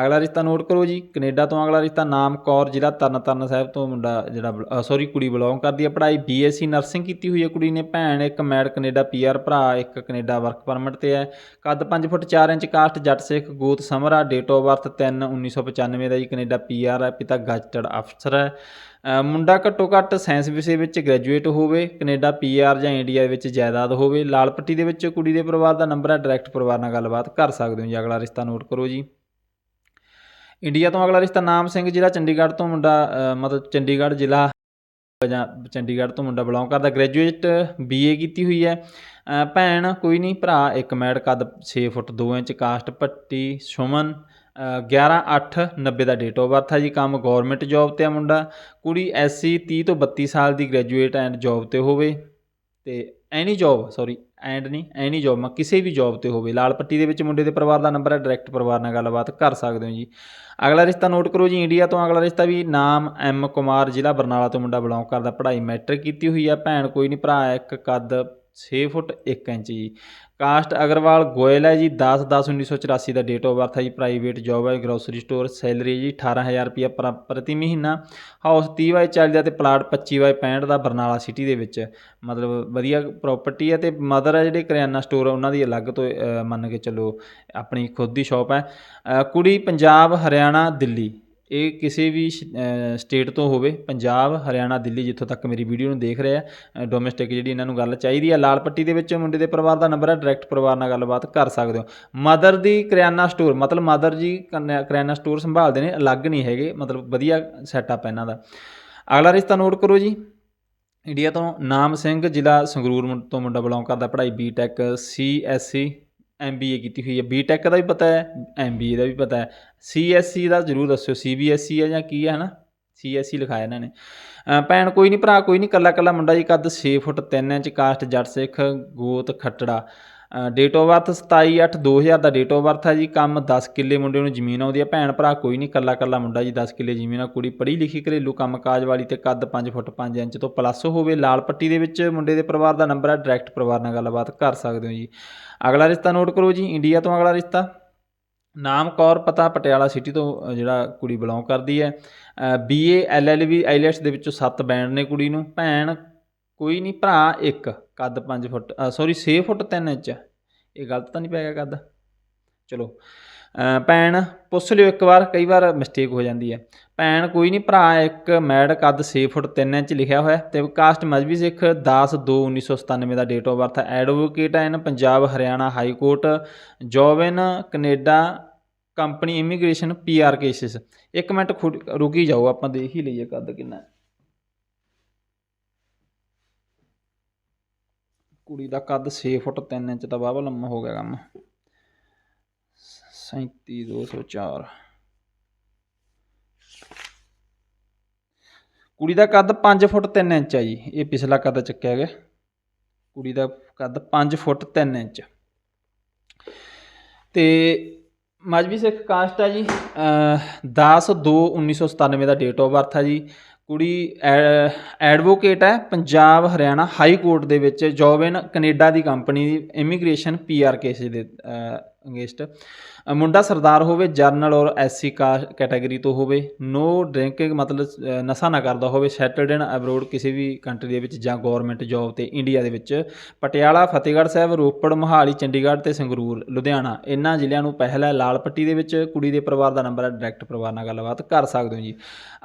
ਅਗਲਾ ਰਿਸ਼ਤਾ ਨੋਟ ਕਰੋ ਜੀ, ਕੈਨੇਡਾ ਤੋਂ ਅਗਲਾ ਰਿਸ਼ਤਾ, ਨਾਮ ਕੌਰ, ਜ਼ਿਲ੍ਹਾ ਤਰਨਤਾਰਨ ਸਾਹਿਬ ਤੋਂ ਮੁੰਡਾ ਜਿਹੜਾ ਸੌਰੀ ਕੁੜੀ ਬਿਲੋਂਗ ਕਰਦੀ ਹੈ, ਪੜ੍ਹਾਈ ਬੀਐਸਸੀ ਨਰਸਿੰਗ ਕੀਤੀ ਹੋਈ ਹੈ ਕੁੜੀ ਨੇ, ਭੈਣ ਇੱਕ ਮੈਡ ਕੈਨੇਡਾ ਪੀਆਰ ਭਰਾ, ਇੱਕ ਕੈਨੇਡਾ ਵਰਕ ਪਰਮਿਟ ਤੇ ਹੈ। ਕੱਦ 5 ਫੁੱਟ 4 ਇੰਚ ਕਾਸਟ ਜੱਟ, ਸਿੱਖ, ਗੋਤ, ਸਮਰਾ ਡੇਟ ਆਫ ਬਰਥ 3 1995 ਦਾ ਜੀ ਕੈਨੇਡਾ ਪੀਆਰ ਹੈ, ਪਿਤਾ ਗਜ਼ਟਡ ਅਫਸਰ ਹੈ। ਮੁੰਡਾ ਘੱਟੋ ਘੱਟ ਸਾਇੰਸ ਵਿਸ਼ੇ ਵਿੱਚ ਗ੍ਰੈਜੂਏਟ ਹੋਵੇ ਕੈਨੇਡਾ ਪੀਆਰ ਜਾਂ ਇੰਡੀਆ ਵਿੱਚ ਜਾਇਦਾਦ ਹੋਵੇ। ਲਾਲ ਪੱਟੀ ਦੇ ਵਿੱਚ ਕੁੜੀ ਦੇ ਪਰਿਵਾਰ ਦਾ ਨੰਬਰ ਹੈ ਡਾਇਰੈਕਟ ਪਰਿਵਾਰ ਨਾਲ ਗੱਲਬਾਤ ਕਰ ਸਕਦੇ ਹੋ ਜੀ। ਅਗਲਾ ਰਿਸ਼ਤਾ ਨੋਟ ਕਰੋ ਜੀ। ਇੰਡੀਆ ਤੋਂ ਅਗਲਾ ਰਿਸ਼ਤਾ ਨਾਮ ਸਿੰਘ, ਜ਼ਿਲ੍ਹਾ ਚੰਡੀਗੜ੍ਹ ਤੋਂ ਮੁੰਡਾ ਮਤਲਬ ਚੰਡੀਗੜ੍ਹ ਜ਼ਿਲ੍ਹਾ ਜਾਂ ਚੰਡੀਗੜ੍ਹ ਤੋਂ ਮੁੰਡਾ ਬਿਲੋਂਗ ਕਰਦਾ। ਗ੍ਰੈਜੂਏਟ ਬੀਏ ਕੀਤੀ ਹੋਈ ਹੈ। ਭੈਣ, ਕੋਈ ਨਹੀਂ, ਭਰਾ, ਇੱਕ ਮੈਡ ਕੱਦ 6 ਫੁੱਟ 2 ਇੰਚ ਕਾਸਟ ਪੱਟੀ, ਸੁਮਨ 11 8 90 ਦਾ ਡੇਟ ਆਫ ਬਰਥ ਹੈ ਜੀ, ਕੰਮ ਗਵਰਨਮੈਂਟ ਜੌਬ ਤੇ ਆ ਮੁੰਡਾ। ਕੁੜੀ ਐਸਸੀ 30 ਤੋਂ 32 ਸਾਲ ਦੀ ਗ੍ਰੈਜੂਏਟ ਐਂਡ ਜੌਬ ਤੇ ਹੋਵੇ। ਤੇ ਐਨੀ ਜੌਬ ਸੌਰੀ ਐਂਡ ਨਹੀਂ ਐਨੀ ਜੌਬ ਮੈਂ ਕਿਸੇ ਵੀ ਜੌਬ ਤੇ ਹੋਵੇ। ਲਾਲ ਪੱਟੀ ਦੇ ਵਿੱਚ ਮੁੰਡੇ ਦੇ ਪਰਿਵਾਰ ਦਾ ਨੰਬਰ ਹੈ ਡਾਇਰੈਕਟ ਪਰਿਵਾਰ ਨਾਲ ਗੱਲਬਾਤ ਕਰ ਸਕਦੇ ਹੋ ਜੀ। ਅਗਲਾ ਰਿਸ਼ਤਾ ਨੋਟ ਕਰੋ ਜੀ ਇੰਡੀਆ ਤੋਂ ਅਗਲਾ ਰਿਸ਼ਤਾ ਵੀ ਨਾਮ ਐਮ ਕੁਮਾਰ ਜ਼ਿਲ੍ਹਾ ਬਰਨਾਲਾ ਤੋਂ ਮੁੰਡਾ ਬਿਲੋਂਗ ਕਰਦਾ। ਪੜ੍ਹਾਈ ਮੈਟ੍ਰਿਕ ਕੀਤੀ ਹੋਈ ਆ। ਭੈਣ, ਕੋਈ ਨਹੀਂ, ਭਰਾ, ਇੱਕ ਕੱਦ 6 ਫੁੱਟ 1 ਇੰਚ ਜੀ। ਕਾਸਟ ਅਗਰਵਾਲ ਗੋਇਲ ਹੈ ਜੀ 10 10 1984 ਦਾ ਡੇਟ ਆਫ ਬਰਥ ਹੈ ਜੀ ਪ੍ਰਾਈਵੇਟ ਜੌਬ ਹੈ ਗਰੋਸਰੀ ਸਟੋਰ ਸੈਲਰੀ ਜੀ 18000 ਰੁਪਏ ਪ੍ਰਤੀ ਮਹੀਨਾ। ਹਾਊਸ 30 ਬਾਈ 40 ਦਾ ਤੇ ਪਲਾਟ 25 ਬਾਈ 65 ਦਾ ਬਰਨਾਲਾ ਸਿਟੀ ਦੇ ਵਿੱਚ। ਮਤਲਬ ਵਧੀਆ ਪ੍ਰਾਪਰਟੀ ਹੈ ਤੇ ਮਦਰ ਹੈ ਜਿਹੜੇ ਕਰਿਆਨਾ ਸਟੋਰ ਉਹਨਾਂ ਦੀ ਅਲੱਗ ਤੋਂ ਮੰਨ ਕੇ ਚੱਲੋ ਆਪਣੀ ਖੁਦ ਦੀ ਸ਼ਾਪ ਹੈ। ਕੁੜੀ ਪੰਜਾਬ, ਹਰਿਆਣਾ, ਦਿੱਲੀ। ਇਹ ਕਿਸੇ ਵੀ ਸ਼ ਸਟੇਟ ਤੋਂ ਹੋਵੇ, ਪੰਜਾਬ, ਹਰਿਆਣਾ, ਦਿੱਲੀ ਜਿੱਥੋਂ ਤੱਕ ਮੇਰੀ ਵੀਡੀਓ ਨੂੰ ਦੇਖ ਰਿਹਾ ਡੋਮੈਸਟਿਕ ਜਿਹੜੀ ਇਹਨਾਂ ਨੂੰ ਗੱਲ ਚਾਹੀਦੀ ਹੈ ਲਾਲ ਪੱਟੀ ਦੇ ਵਿੱਚ ਮੁੰਡੇ ਦੇ ਪਰਿਵਾਰ ਦਾ ਨੰਬਰ ਹੈ ਡਾਇਰੈਕਟ ਪਰਿਵਾਰ ਨਾਲ ਗੱਲਬਾਤ ਕਰ ਸਕਦੇ ਹੋ। ਮਦਰ ਦੀ ਕਰਿਆਨਾ ਸਟੋਰ ਮਤਲਬ ਮਦਰ ਜੀ ਕਰਿਆ- ਕਰਿਆਨਾ ਸਟੋਰ ਸੰਭਾਲਦੇ ਨੇ, ਅਲੱਗ ਨਹੀਂ ਹੈਗੇ, ਮਤਲਬ ਵਧੀਆ ਸੈਟਅਪ ਹੈ ਇਹਨਾਂ ਦਾ। ਅਗਲਾ ਰਿਸ਼ਤਾ ਨੋਟ ਕਰੋ ਜੀ। ਇੰਡੀਆ ਤੋਂ ਨਾਮ ਸਿੰਘ, ਜ਼ਿਲ੍ਹਾ ਸੰਗਰੂਰ ਮੁੰ- ਤੋਂ ਮੁੰਡਾ ਬਿਲੋਂਗ ਕਰਦਾ, ਪੜ੍ਹਾਈ B Tech CSC M B A ਕੀਤੀ ਹੋਈ ਹੈ। ਬੀ ਟੈਕ ਦਾ ਵੀ ਪਤਾ ਹੈ ਐੱਮ ਬੀ ਏ ਦਾ ਵੀ ਪਤਾ ਹੈ। ਸੀਐਸਸੀ ਦਾ ਜ਼ਰੂਰ ਦੱਸਿਓ। ਸੀ ਬੀ ਐੱਸ ਸੀਬੀਐਸਈ ਹੈ ਜਾਂ ਕੀ ਹੈ, ਹਨਾ? ਸੀਐਸਈ ਲਿਖਾਇਆ ਇਹਨਾਂ ਨੇ। ਭੈਣ, ਕੋਈ ਨਹੀਂ ਭਰਾ, ਕੋਈ ਨਹੀਂ ਕੱਲਾ ਕੱਲਾ ਮੁੰਡਾ ਜੀ, ਕੱਦ 6 ਫੁੱਟ 3 ਇੰਚ, ਕਾਸਟ ਜੱਟ ਸਿੱਖ, ਗੋਤ ਖੱਟੜਾ। ਡੇਟ ਆਫ ਬਰਥ 27/8/2000 ਦਾ ਡੇਟ ਆਫ ਬਰਥ ਹੈ ਜੀ, ਕੰਮ 10 ਕਿੱਲੇ ਮੁੰਡੇ ਨੂੰ ਜ਼ਮੀਨ ਆਉਂਦੀ ਹੈ ਭੈਣ ਭਰਾ ਕੋਈ ਨਹੀਂ ਕੱਲਾ ਕੱਲਾ ਮੁੰਡਾ ਜੀ 10 ਕਿੱਲੇ ਜ਼ਮੀਨ ਆ, ਕੁੜੀ ਪੜ੍ਹੀ ਲਿਖੀ ਘਰੇਲੂ ਕੰਮਕਾਜ ਵਾਲੀ ਤੇ ਕੱਦ 5 ਫੁੱਟ 5 ਇੰਚ ਤੋਂ ਪਲੱਸ ਹੋਵੇ, ਲਾਲ ਪੱਟੀ ਦੇ ਵਿੱਚ ਮੁੰਡੇ ਦੇ ਪਰਿਵਾਰ ਦਾ ਨੰਬਰ ਹੈ ਡਾਇਰੈਕਟ ਪਰਿਵਾਰ ਨਾਲ ਗੱਲਬਾਤ ਕਰ ਸਕਦੇ ਹੋ ਜੀ। ਅਗਲਾ ਰਿਸ਼ਤਾ ਨੋਟ ਕਰੋ ਜੀ ਇੰਡੀਆ ਤੋਂ ਅਗਲਾ ਰਿਸ਼ਤਾ। ਨਾਮ ਕੌਰ ਪਤਾ ਪਟਿਆਲਾ ਸਿਟੀ ਤੋਂ ਜਿਹੜਾ ਕੁੜੀ ਬਿਲੋਂਗ ਕਰਦੀ ਹੈ। ਬੀਏ ਐਲਐਲਬੀ ਆਈਲੈਟਸ ਦੇ ਵਿੱਚੋਂ 7 ਬੈਂਡ ਨੇ ਕੁੜੀ ਨੂੰ, ਭੈਣ ਕੋਈ ਨਹੀਂ, ਭਰਾ ਇੱਕ। ਕੱਦ 5 ਫੁੱਟ ਸੌਰੀ 6 ਫੁੱਟ 3 ਇੰਚ। ਇਹ ਗਲਤ ਤਾਂ ਨਹੀਂ ਪੈ ਗਿਆ ਕੱਦ? ਚਲੋ ਭੈਣ, ਪੁੱਛ ਲਿਓ ਇੱਕ ਵਾਰ, ਕਈ ਵਾਰ ਮਿਸਟੇਕ ਹੋ ਜਾਂਦੀ ਹੈ। ਭੈਣ, ਕੋਈ ਨਹੀਂ, ਭਰਾ ਇੱਕ ਮੈਡ ਕੱਦ 6 ਫੁੱਟ 3 ਇੰਚ ਲਿਖਿਆ ਹੋਇਆ ਹੈ ਤੇ caste Mazhabi Sikh 10 2 1997 the date of birth advocate in Punjab, Haryana high court job in Canada company immigration PR cases ਇੱਕ ਮਿੰਟ ਖੁਦ- ਰੁਕੀ ਜਾਓ, ਆਪਾਂ ਦੇਖ ਹੀ ਲਈਏ ਕੱਦ ਕਿੰਨਾ ਕੁੜੀ ਦਾ ਕੱਦ 6 ਫੁੱਟ 3 ਇੰਚ ਦਾ ਵਾਹਵਾ ਲੰਮਾ ਹੋ ਗਿਆ ਕੰਮ। 37204 ਕੁੜੀ ਦਾ ਕੱਦ 5 ਫੁੱਟ 3 ਇੰਚ ਹੈ ਜੀ। ਇਹ ਪਿਛਲਾ ਕੱਦ ਚੱਕਿਆ ਗਿਆ। ਕੁੜੀ ਦਾ ਕੱਦ 5 ਫੁੱਟ 3 ਇੰਚ। ਤੇ ਮਜਬੀ ਸਿੱਖ ਕਾਸਟ ਹੈ ਜੀ। 10 2 1997 ਦਾ ਡੇਟ ਆਫ ਬਰਥ ਆ ਜੀ। ਕੁੜੀ ਐਡਵੋਕੇਟ ਹੈ ਪੰਜਾਬ, ਹਰਿਆਣਾ ਹਾਈ ਕੋਰਟ ਦੇ ਵਿੱਚ ਜੋਬ ਇਨ ਕੈਨੇਡਾ ਦੀ ਕੰਪਨੀ ਦੀ ਇਮੀਗ੍ਰੇਸ਼ਨ ਪੀਆਰ ਕੇਸ ਦੇ ਅਗੇਂਸਟ ਮੁੰਡਾ ਸਰਦਾਰ ਹੋਵੇ, ਜਰਨਲ ਔਰ ਐਸਸੀ ਕੈਟਾਗਰੀ ਤੋਂ ਹੋਵੇ ਨੋ ਡਰਿੰਕਿੰਗ ਮਤਲਬ ਨਸ਼ਾ ਨਾ ਕਰਦਾ ਹੋਵੇ ਸੈਟਲਡ ਇਨ ਅਬਰੋਡ ਕਿਸੇ ਵੀ ਕੰਟਰੀ ਦੇ ਵਿੱਚ ਜਾਂ ਗਵਰਨਮੈਂਟ ਜੌਬ ਤੇ ਇੰਡੀਆ ਦੇ ਵਿੱਚ, ਪਟਿਆਲਾ, ਫਤਿਹਗੜ੍ਹ ਸਾਹਿਬ, ਰੋਪੜ, ਮੋਹਾਲੀ, ਚੰਡੀਗੜ੍ਹ ਤੇ ਸੰਗਰੂਰ, ਲੁਧਿਆਣਾ ਇਹਨਾਂ ਜ਼ਿਲ੍ਹਿਆਂ ਨੂੰ ਪਹਿਲ ਹੈ ਲਾਲ ਪੱਟੀ ਦੇ ਵਿੱਚ ਕੁੜੀ ਦੇ ਪਰਿਵਾਰ ਦਾ ਨੰਬਰ ਹੈ ਡਾਇਰੈਕਟ ਪਰਿਵਾਰ ਨਾਲ ਗੱਲਬਾਤ ਕਰ ਸਕਦੇ ਹੋ ਜੀ।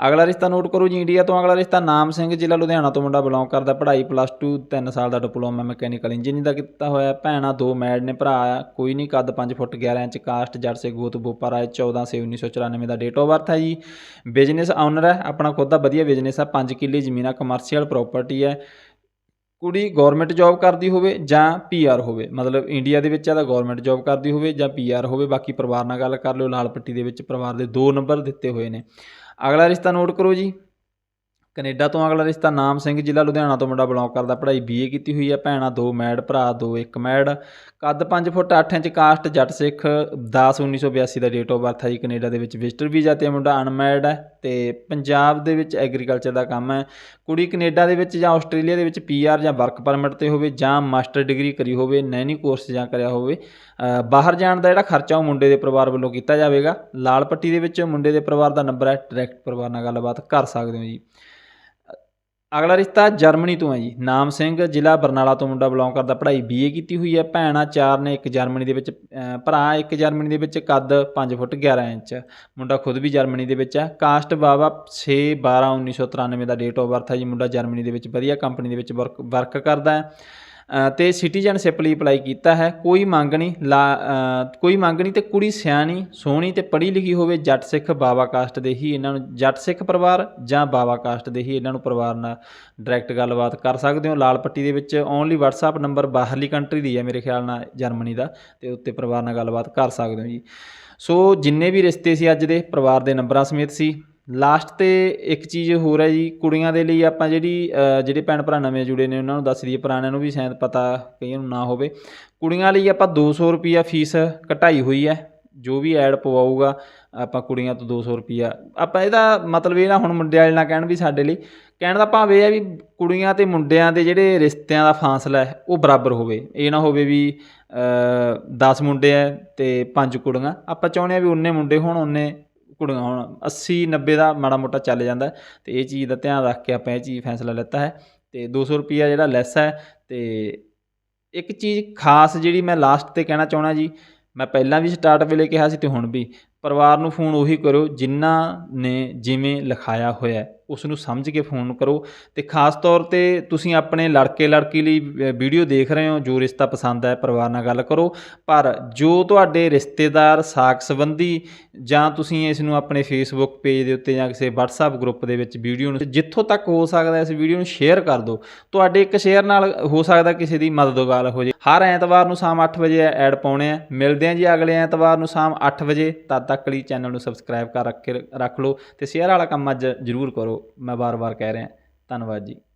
ਅਗਲਾ ਰਿਸ਼ਤਾ ਨੋਟ ਕਰੋ ਜੀ ਇੰਡੀਆ ਤੋਂ ਅਗਲਾ ਰਿਸ਼ਤਾ ਨਾਮ ਸਿੰਘ, ਜ਼ਿਲ੍ਹਾ ਲੁਧਿਆਣਾ ਤੋਂ ਮੁੰਡਾ ਬਿਲੋਂਗ ਕਰਦਾ, ਪੜ੍ਹਾਈ ਪਲੱਸ 2 3 ਸਾਲ ਦਾ ਡਿਪਲੋਮਾ ਮੈਕੈਨੀਕਲ ਇੰਜੀਨੀਅਰਿੰਗ ਦਾ ਕੀਤਾ ਹੋਇਆ, ਭੈਣਾਂ ਦੋ ਮੈਡ ਨੇ, ਭਰਾ ਆ, ਕੋਈ ਨਹੀਂ ਕੱਦ 5 ਫੁੱਟ 11 ਇੰਚ ਕਾਸਟ ਜੱਟ ਸੇ ਗੋਤ ਬੋਪਾ ਰਾਏ 14 ਸੇ 1994 ਦਾ ਡੇਟ ਆਫ ਬਰਥ ਹੈ ਜੀ। ਬਿਜ਼ਨਸ ਆਨਰ ਹੈ, ਆਪਣਾ ਖੁਦ ਦਾ ਵਧੀਆ ਬਿਜ਼ਨਸ ਆ 5 ਕਿੱਲੇ ਜ਼ਮੀਨ ਆ ਕਮਰਸ਼ੀਅਲ ਪ੍ਰਾਪਰਟੀ ਹੈ। ਕੁੜੀ ਗਵਰਨਮੈਂਟ ਜੌਬ ਕਰਦੀ ਹੋਵੇ ਜਾਂ ਪੀਆਰ ਹੋਵੇ, ਮਤਲਬ ਇੰਡੀਆ ਦੇ ਵਿੱਚ ਆ ਤਾਂ ਗਵਰਨਮੈਂਟ ਜੌਬ ਕਰਦੀ ਹੋਵੇ ਜਾਂ ਪੀਆਰ ਹੋਵੇ, ਬਾਕੀ ਪਰਿਵਾਰ ਨਾਲ ਗੱਲ ਕਰ ਲਿਓ, ਲਾਲ ਪੱਟੀ ਦੇ ਵਿੱਚ ਪਰਿਵਾਰ ਦੇ ਦੋ ਨੰਬਰ ਦਿੱਤੇ ਹੋਏ ਨੇ। ਅਗਲਾ ਰਿਸ਼ਤਾ ਨੋਟ ਕਰੋ ਜੀ। ਕੈਨੇਡਾ ਤੋਂ ਅਗਲਾ ਰਿਸ਼ਤਾ ਨਾਮ ਸਿੰਘ, ਜ਼ਿਲ੍ਹਾ ਲੁਧਿਆਣਾ ਤੋਂ ਮੁੰਡਾ ਬਿਲੋਂਗ ਕਰਦਾ। ਪੜ੍ਹਾਈ ਬੀਏ ਕੀਤੀ ਹੋਈ ਹੈ, ਭੈਣਾਂ ਦੋ ਮੈਡ, ਭਰਾ ਦੋ ਇੱਕ ਮੈਡ। ਕੱਦ 5 ਫੁੱਟ 8 ਇੰਚ, ਕਾਸਟ ਜੱਟ ਸਿੱਖ 10 1982 ਦਾ ਡੇਟ ਆਫ ਬਰਥ ਹੈ ਜੀ ਕੈਨੇਡਾ ਦੇ ਵਿੱਚ। ਵਿਜ਼ਟਰ ਵੀਜ਼ਾ ਤੇ ਮੁੰਡਾ ਅਨਮੈਡ ਹੈ ਤੇ ਪੰਜਾਬ ਦੇ ਵਿੱਚ ਐਗਰੀਕਲਚਰ ਦਾ ਕੰਮ ਹੈ। ਕੁੜੀ ਕੈਨੇਡਾ ਦੇ ਵਿੱਚ ਜਾਂ ਆਸਟ੍ਰੇਲੀਆ ਦੇ ਵਿੱਚ ਪੀਆਰ ਜਾਂ ਵਰਕ ਪਰਮਿਟ ਤੇ ਹੋਵੇ ਜਾਂ ਮਾਸਟਰ ਡਿਗਰੀ ਕਰੀ ਹੋਵੇ ਨੈਨੀ ਕੋਰਸ ਜਾਂ ਕਰਿਆ ਹੋਵੇ ਬਾਹਰ ਜਾਣ ਦਾ ਜਿਹੜਾ ਖਰਚਾ ਉਹ ਮੁੰਡੇ ਦੇ ਪਰਿਵਾਰ ਵੱਲੋਂ ਕੀਤਾ ਜਾਵੇਗਾ। ਲਾਲ ਪੱਟੀ ਦੇ ਵਿੱਚ ਮੁੰਡੇ ਦੇ ਪਰਿਵਾਰ ਦਾ ਨੰਬਰ ਹੈ ਡਾਇਰੈਕਟ ਪਰਿਵਾਰ ਨਾਲ ਗੱਲਬਾਤ ਕਰ ਸਕਦੇ ਹੋ ਜੀ। ਅਗਲਾ ਰਿਸ਼ਤਾ ਜਰਮਨੀ ਤੋਂ ਹੈ ਜੀ। ਨਾਮ ਸਿੰਘ, ਜ਼ਿਲ੍ਹਾ ਬਰਨਾਲਾ ਤੋਂ ਮੁੰਡਾ ਬਿਲੋਂਗ ਕਰਦਾ। ਪੜ੍ਹਾਈ ਬੀਏ ਕੀਤੀ ਹੋਈ ਹੈ। ਭੈਣਾਂ ਚਾਰ ਨੇ, ਇੱਕ ਜਰਮਨੀ ਦੇ ਵਿੱਚ ਭਰਾ, ਇੱਕ ਜਰਮਨੀ ਦੇ ਵਿੱਚ, ਕੱਦ 5 ਫੁੱਟ 11 ਇੰਚ। ਮੁੰਡਾ ਖੁਦ ਵੀ ਜਰਮਨੀ ਦੇ ਵਿੱਚ ਹੈ। ਕਾਸਟ ਬਾਵਾ 6 12 1993 ਦਾ ਡੇਟ ਆਫ ਬਰਥ ਹੈ ਜੀ। ਮੁੰਡਾ ਜਰਮਨੀ ਦੇ ਵਿੱਚ ਵਧੀਆ ਕੰਪਨੀ ਦੇ ਵਿੱਚ ਵਰਕ ਵਰਕ ਕਰਦਾ ਹੈ। ਤੇ ਸਿਟੀਜ਼ਨਸ਼ਿਪ ਲਈ ਅਪਲਾਈ ਕੀਤਾ ਹੈ। ਕੋਈ ਮੰਗ ਨਹੀਂ, ਲਾ ਕੋਈ ਮੰਗ ਨਹੀਂ ਤੇ ਕੁੜੀ ਸਿਆਣੀ, ਸੋਹਣੀ ਤੇ ਪੜ੍ਹੀ ਲਿਖੀ ਹੋਵੇ, ਜੱਟ ਸਿੱਖ ਬਾਵਾ ਕਾਸਟ ਦੇ ਹੀ ਇਹਨਾਂ ਨੂੰ, ਜੱਟ ਸਿੱਖ ਪਰਿਵਾਰ ਜਾਂ ਬਾਵਾ ਕਾਸਟ ਦੇ ਹੀ ਇਹਨਾਂ ਨੂੰ ਪਰਿਵਾਰ ਨਾਲ ਡਾਇਰੈਕਟ ਗੱਲਬਾਤ ਕਰ ਸਕਦੇ ਹੋ। ਲਾਲ ਪੱਟੀ ਦੇ ਵਿੱਚ ਓਨਲੀ WhatsApp ਨੰਬਰ ਬਾਹਰਲੀ ਕੰਟਰੀ ਦੀ ਹੈ ਮੇਰੇ ਖਿਆਲ ਨਾਲ, ਜਰਮਨੀ ਦਾ, ਤੇ ਉੱਤੇ ਪਰਿਵਾਰ ਨਾਲ ਗੱਲਬਾਤ ਕਰ ਸਕਦੇ ਹੋ ਜੀ। ਸੋ ਜਿੰਨੇ ਵੀ ਰਿਸ਼ਤੇ ਸੀ ਅੱਜ ਦੇ, ਪਰਿਵਾਰ ਦੇ ਨੰਬਰਾਂ ਸਮੇਤ ਸੀ। ਲਾਸਟ ਤੇ ਇੱਕ ਚੀਜ਼ ਹੋਰ ਹੈ ਜੀ, ਕੁੜੀਆਂ ਦੇ ਲਈ ਆਪਾਂ ਜਿਹੜੀ ਜਿਹੜੇ ਭੈਣ ਭਰਾ ਨਵੇਂ ਜੁੜੇ ਨੇ, ਉਹਨਾਂ ਨੂੰ ਦੱਸ ਦਈਏ, ਪੁਰਾਣਿਆਂ ਨੂੰ ਵੀ ਸ਼ਾਇਦ ਪਤਾ ਕਈਆਂ ਨੂੰ ਨਾ ਹੋਵੇ। ਕੁੜੀਆਂ ਲਈ ਆਪਾਂ 200 ਰੁਪਿਆ ਫੀਸ ਘਟਾਈ ਹੋਈ ਹੈ, ਜੋ ਵੀ ਐਡ ਪਵਾਊਗਾ, ਆਪਾਂ ਕੁੜੀਆਂ ਤੋਂ 200 ਰੁਪਿਆ ਆਪਾਂ ਇਹਦਾ ਮਤਲਬ ਇਹ ਨਾ, ਹੁਣ ਮੁੰਡੇ ਵਾਲੇ ਨਾ ਕਹਿਣ ਵੀ ਸਾਡੇ ਲਈ, ਕਹਿਣ ਦਾ ਭਾਵ ਇਹ ਹੈ ਵੀ ਕੁੜੀਆਂ ਤੇ ਮੁੰਡਿਆਂ ਦੇ ਜਿਹੜੇ ਰਿਸ਼ਤਿਆਂ ਦਾ ਫਾਸਲਾ ਹੈ, ਉਹ ਬਰਾਬਰ ਹੋਵੇ। ਇਹ ਨਾ ਹੋਵੇ ਵੀ 10 ਮੁੰਡੇ ਆ ਤੇ 5 ਕੁੜੀਆਂ। ਆਪਾਂ ਚਾਹੁੰਦੇ ਆ ਵੀ ਉਨੇ ਮੁੰਡੇ ਹੋਣ ਉਨੇ ਕੁੜੀਆਂ ਹੋਣ 80 90 ਦਾ ਮਾੜਾ ਮੋਟਾ ਚੱਲ ਜਾਂਦਾ ਹੈ ਤੇ ਇਹ ਚੀਜ਼ ਦਾ ਧਿਆਨ ਰੱਖ ਕੇ ਆਪਾਂ ਇਹ ਚੀਜ਼ ਫੈਸਲਾ ਲਿੱਤਾ ਹੈ ਤੇ 200 ਰੁਪਿਆ ਜਿਹੜਾ ਲੈਸ ਹੈ ਤੇ ਇੱਕ ਚੀਜ਼ ਖਾਸ ਜਿਹੜੀ ਮੈਂ ਲਾਸਟ ਤੇ ਕਹਿਣਾ ਚਾਹਣਾ ਜੀ, ਮੈਂ ਪਹਿਲਾਂ ਵੀ ਸਟਾਰਟ ਵੇਲੇ ਕਿਹਾ ਸੀ ਤੇ ਹੁਣ ਵੀ, ਪਰਿਵਾਰ ਨੂੰ ਫੋਨ ਉਹੀ ਕਰੋ ਜਿਨ੍ਹਾਂ ਨੇ ਜਿਵੇਂ ਲਿਖਾਇਆ ਹੋਇਆ ਉਸ ਨੂੰ ਸਮਝ ਕੇ ਫੋਨ ਕਰੋ ਤੇ ਖਾਸ ਤੌਰ ਤੇ ਤੁਸੀਂ ਆਪਣੇ ਲੜਕੇ ਲੜਕੀ ਲਈ ਵੀਡੀਓ ਦੇਖ ਰਹੇ ਹੋ, ਜੋ ਰਿਸ਼ਤਾ ਪਸੰਦ ਹੈ, ਪਰਿਵਾਰ ਨਾਲ ਗੱਲ ਕਰੋ। ਪਰ ਜੋ ਤੁਹਾਡੇ ਰਿਸ਼ਤੇਦਾਰ ਸਾਕ ਸੰਬੰਧੀ ਜਾਂ ਤੁਸੀਂ ਇਸ ਨੂੰ ਆਪਣੇ ਫੇਸਬੁੱਕ ਪੇਜ ਦੇ ਉੱਤੇ ਜਾਂ ਕਿਸੇ WhatsApp ਗਰੁੱਪ ਦੇ ਵਿੱਚ ਵੀਡੀਓ ਨੂੰ, ਜਿੱਥੋਂ ਤੱਕ ਹੋ ਸਕਦਾ ਇਸ ਵੀਡੀਓ ਨੂੰ ਸ਼ੇਅਰ ਕਰ ਦਿਓ, ਤੁਹਾਡੇ ਇੱਕ ਸ਼ੇਅਰ ਨਾਲ ਹੋ ਸਕਦਾ ਕਿਸੇ ਦੀ ਮਦਦਗਾਰ ਹੋ ਜੇ। ਹਰ ਐਤਵਾਰ ਨੂੰ ਸ਼ਾਮ 8 ਵਜੇ ਐਡ ਪਾਉਣੇ ਆ। ਮਿਲਦੇ ਆ ਜੀ ਅਗਲੇ ਐਤਵਾਰ ਨੂੰ ਸ਼ਾਮ 8 ਵਜੇ। ਤਦ ਤੱਕ ਲਈ ਚੈਨਲ ਨੂੰ ਸਬਸਕ੍ਰਾਈਬ ਕਰ ਰੱਖ ਕੇ, ਰੱਖ ਲਓ ਤੇ ਸ਼ੇਅਰ ਵਾਲਾ ਕੰਮ ਅੱਜ ਜ਼ਰੂਰ ਕਰੋ। ਮੈਂ ਵਾਰ-ਵਾਰ ਕਹਿ ਰਿਹਾ। ਧੰਨਵਾਦ ਜੀ।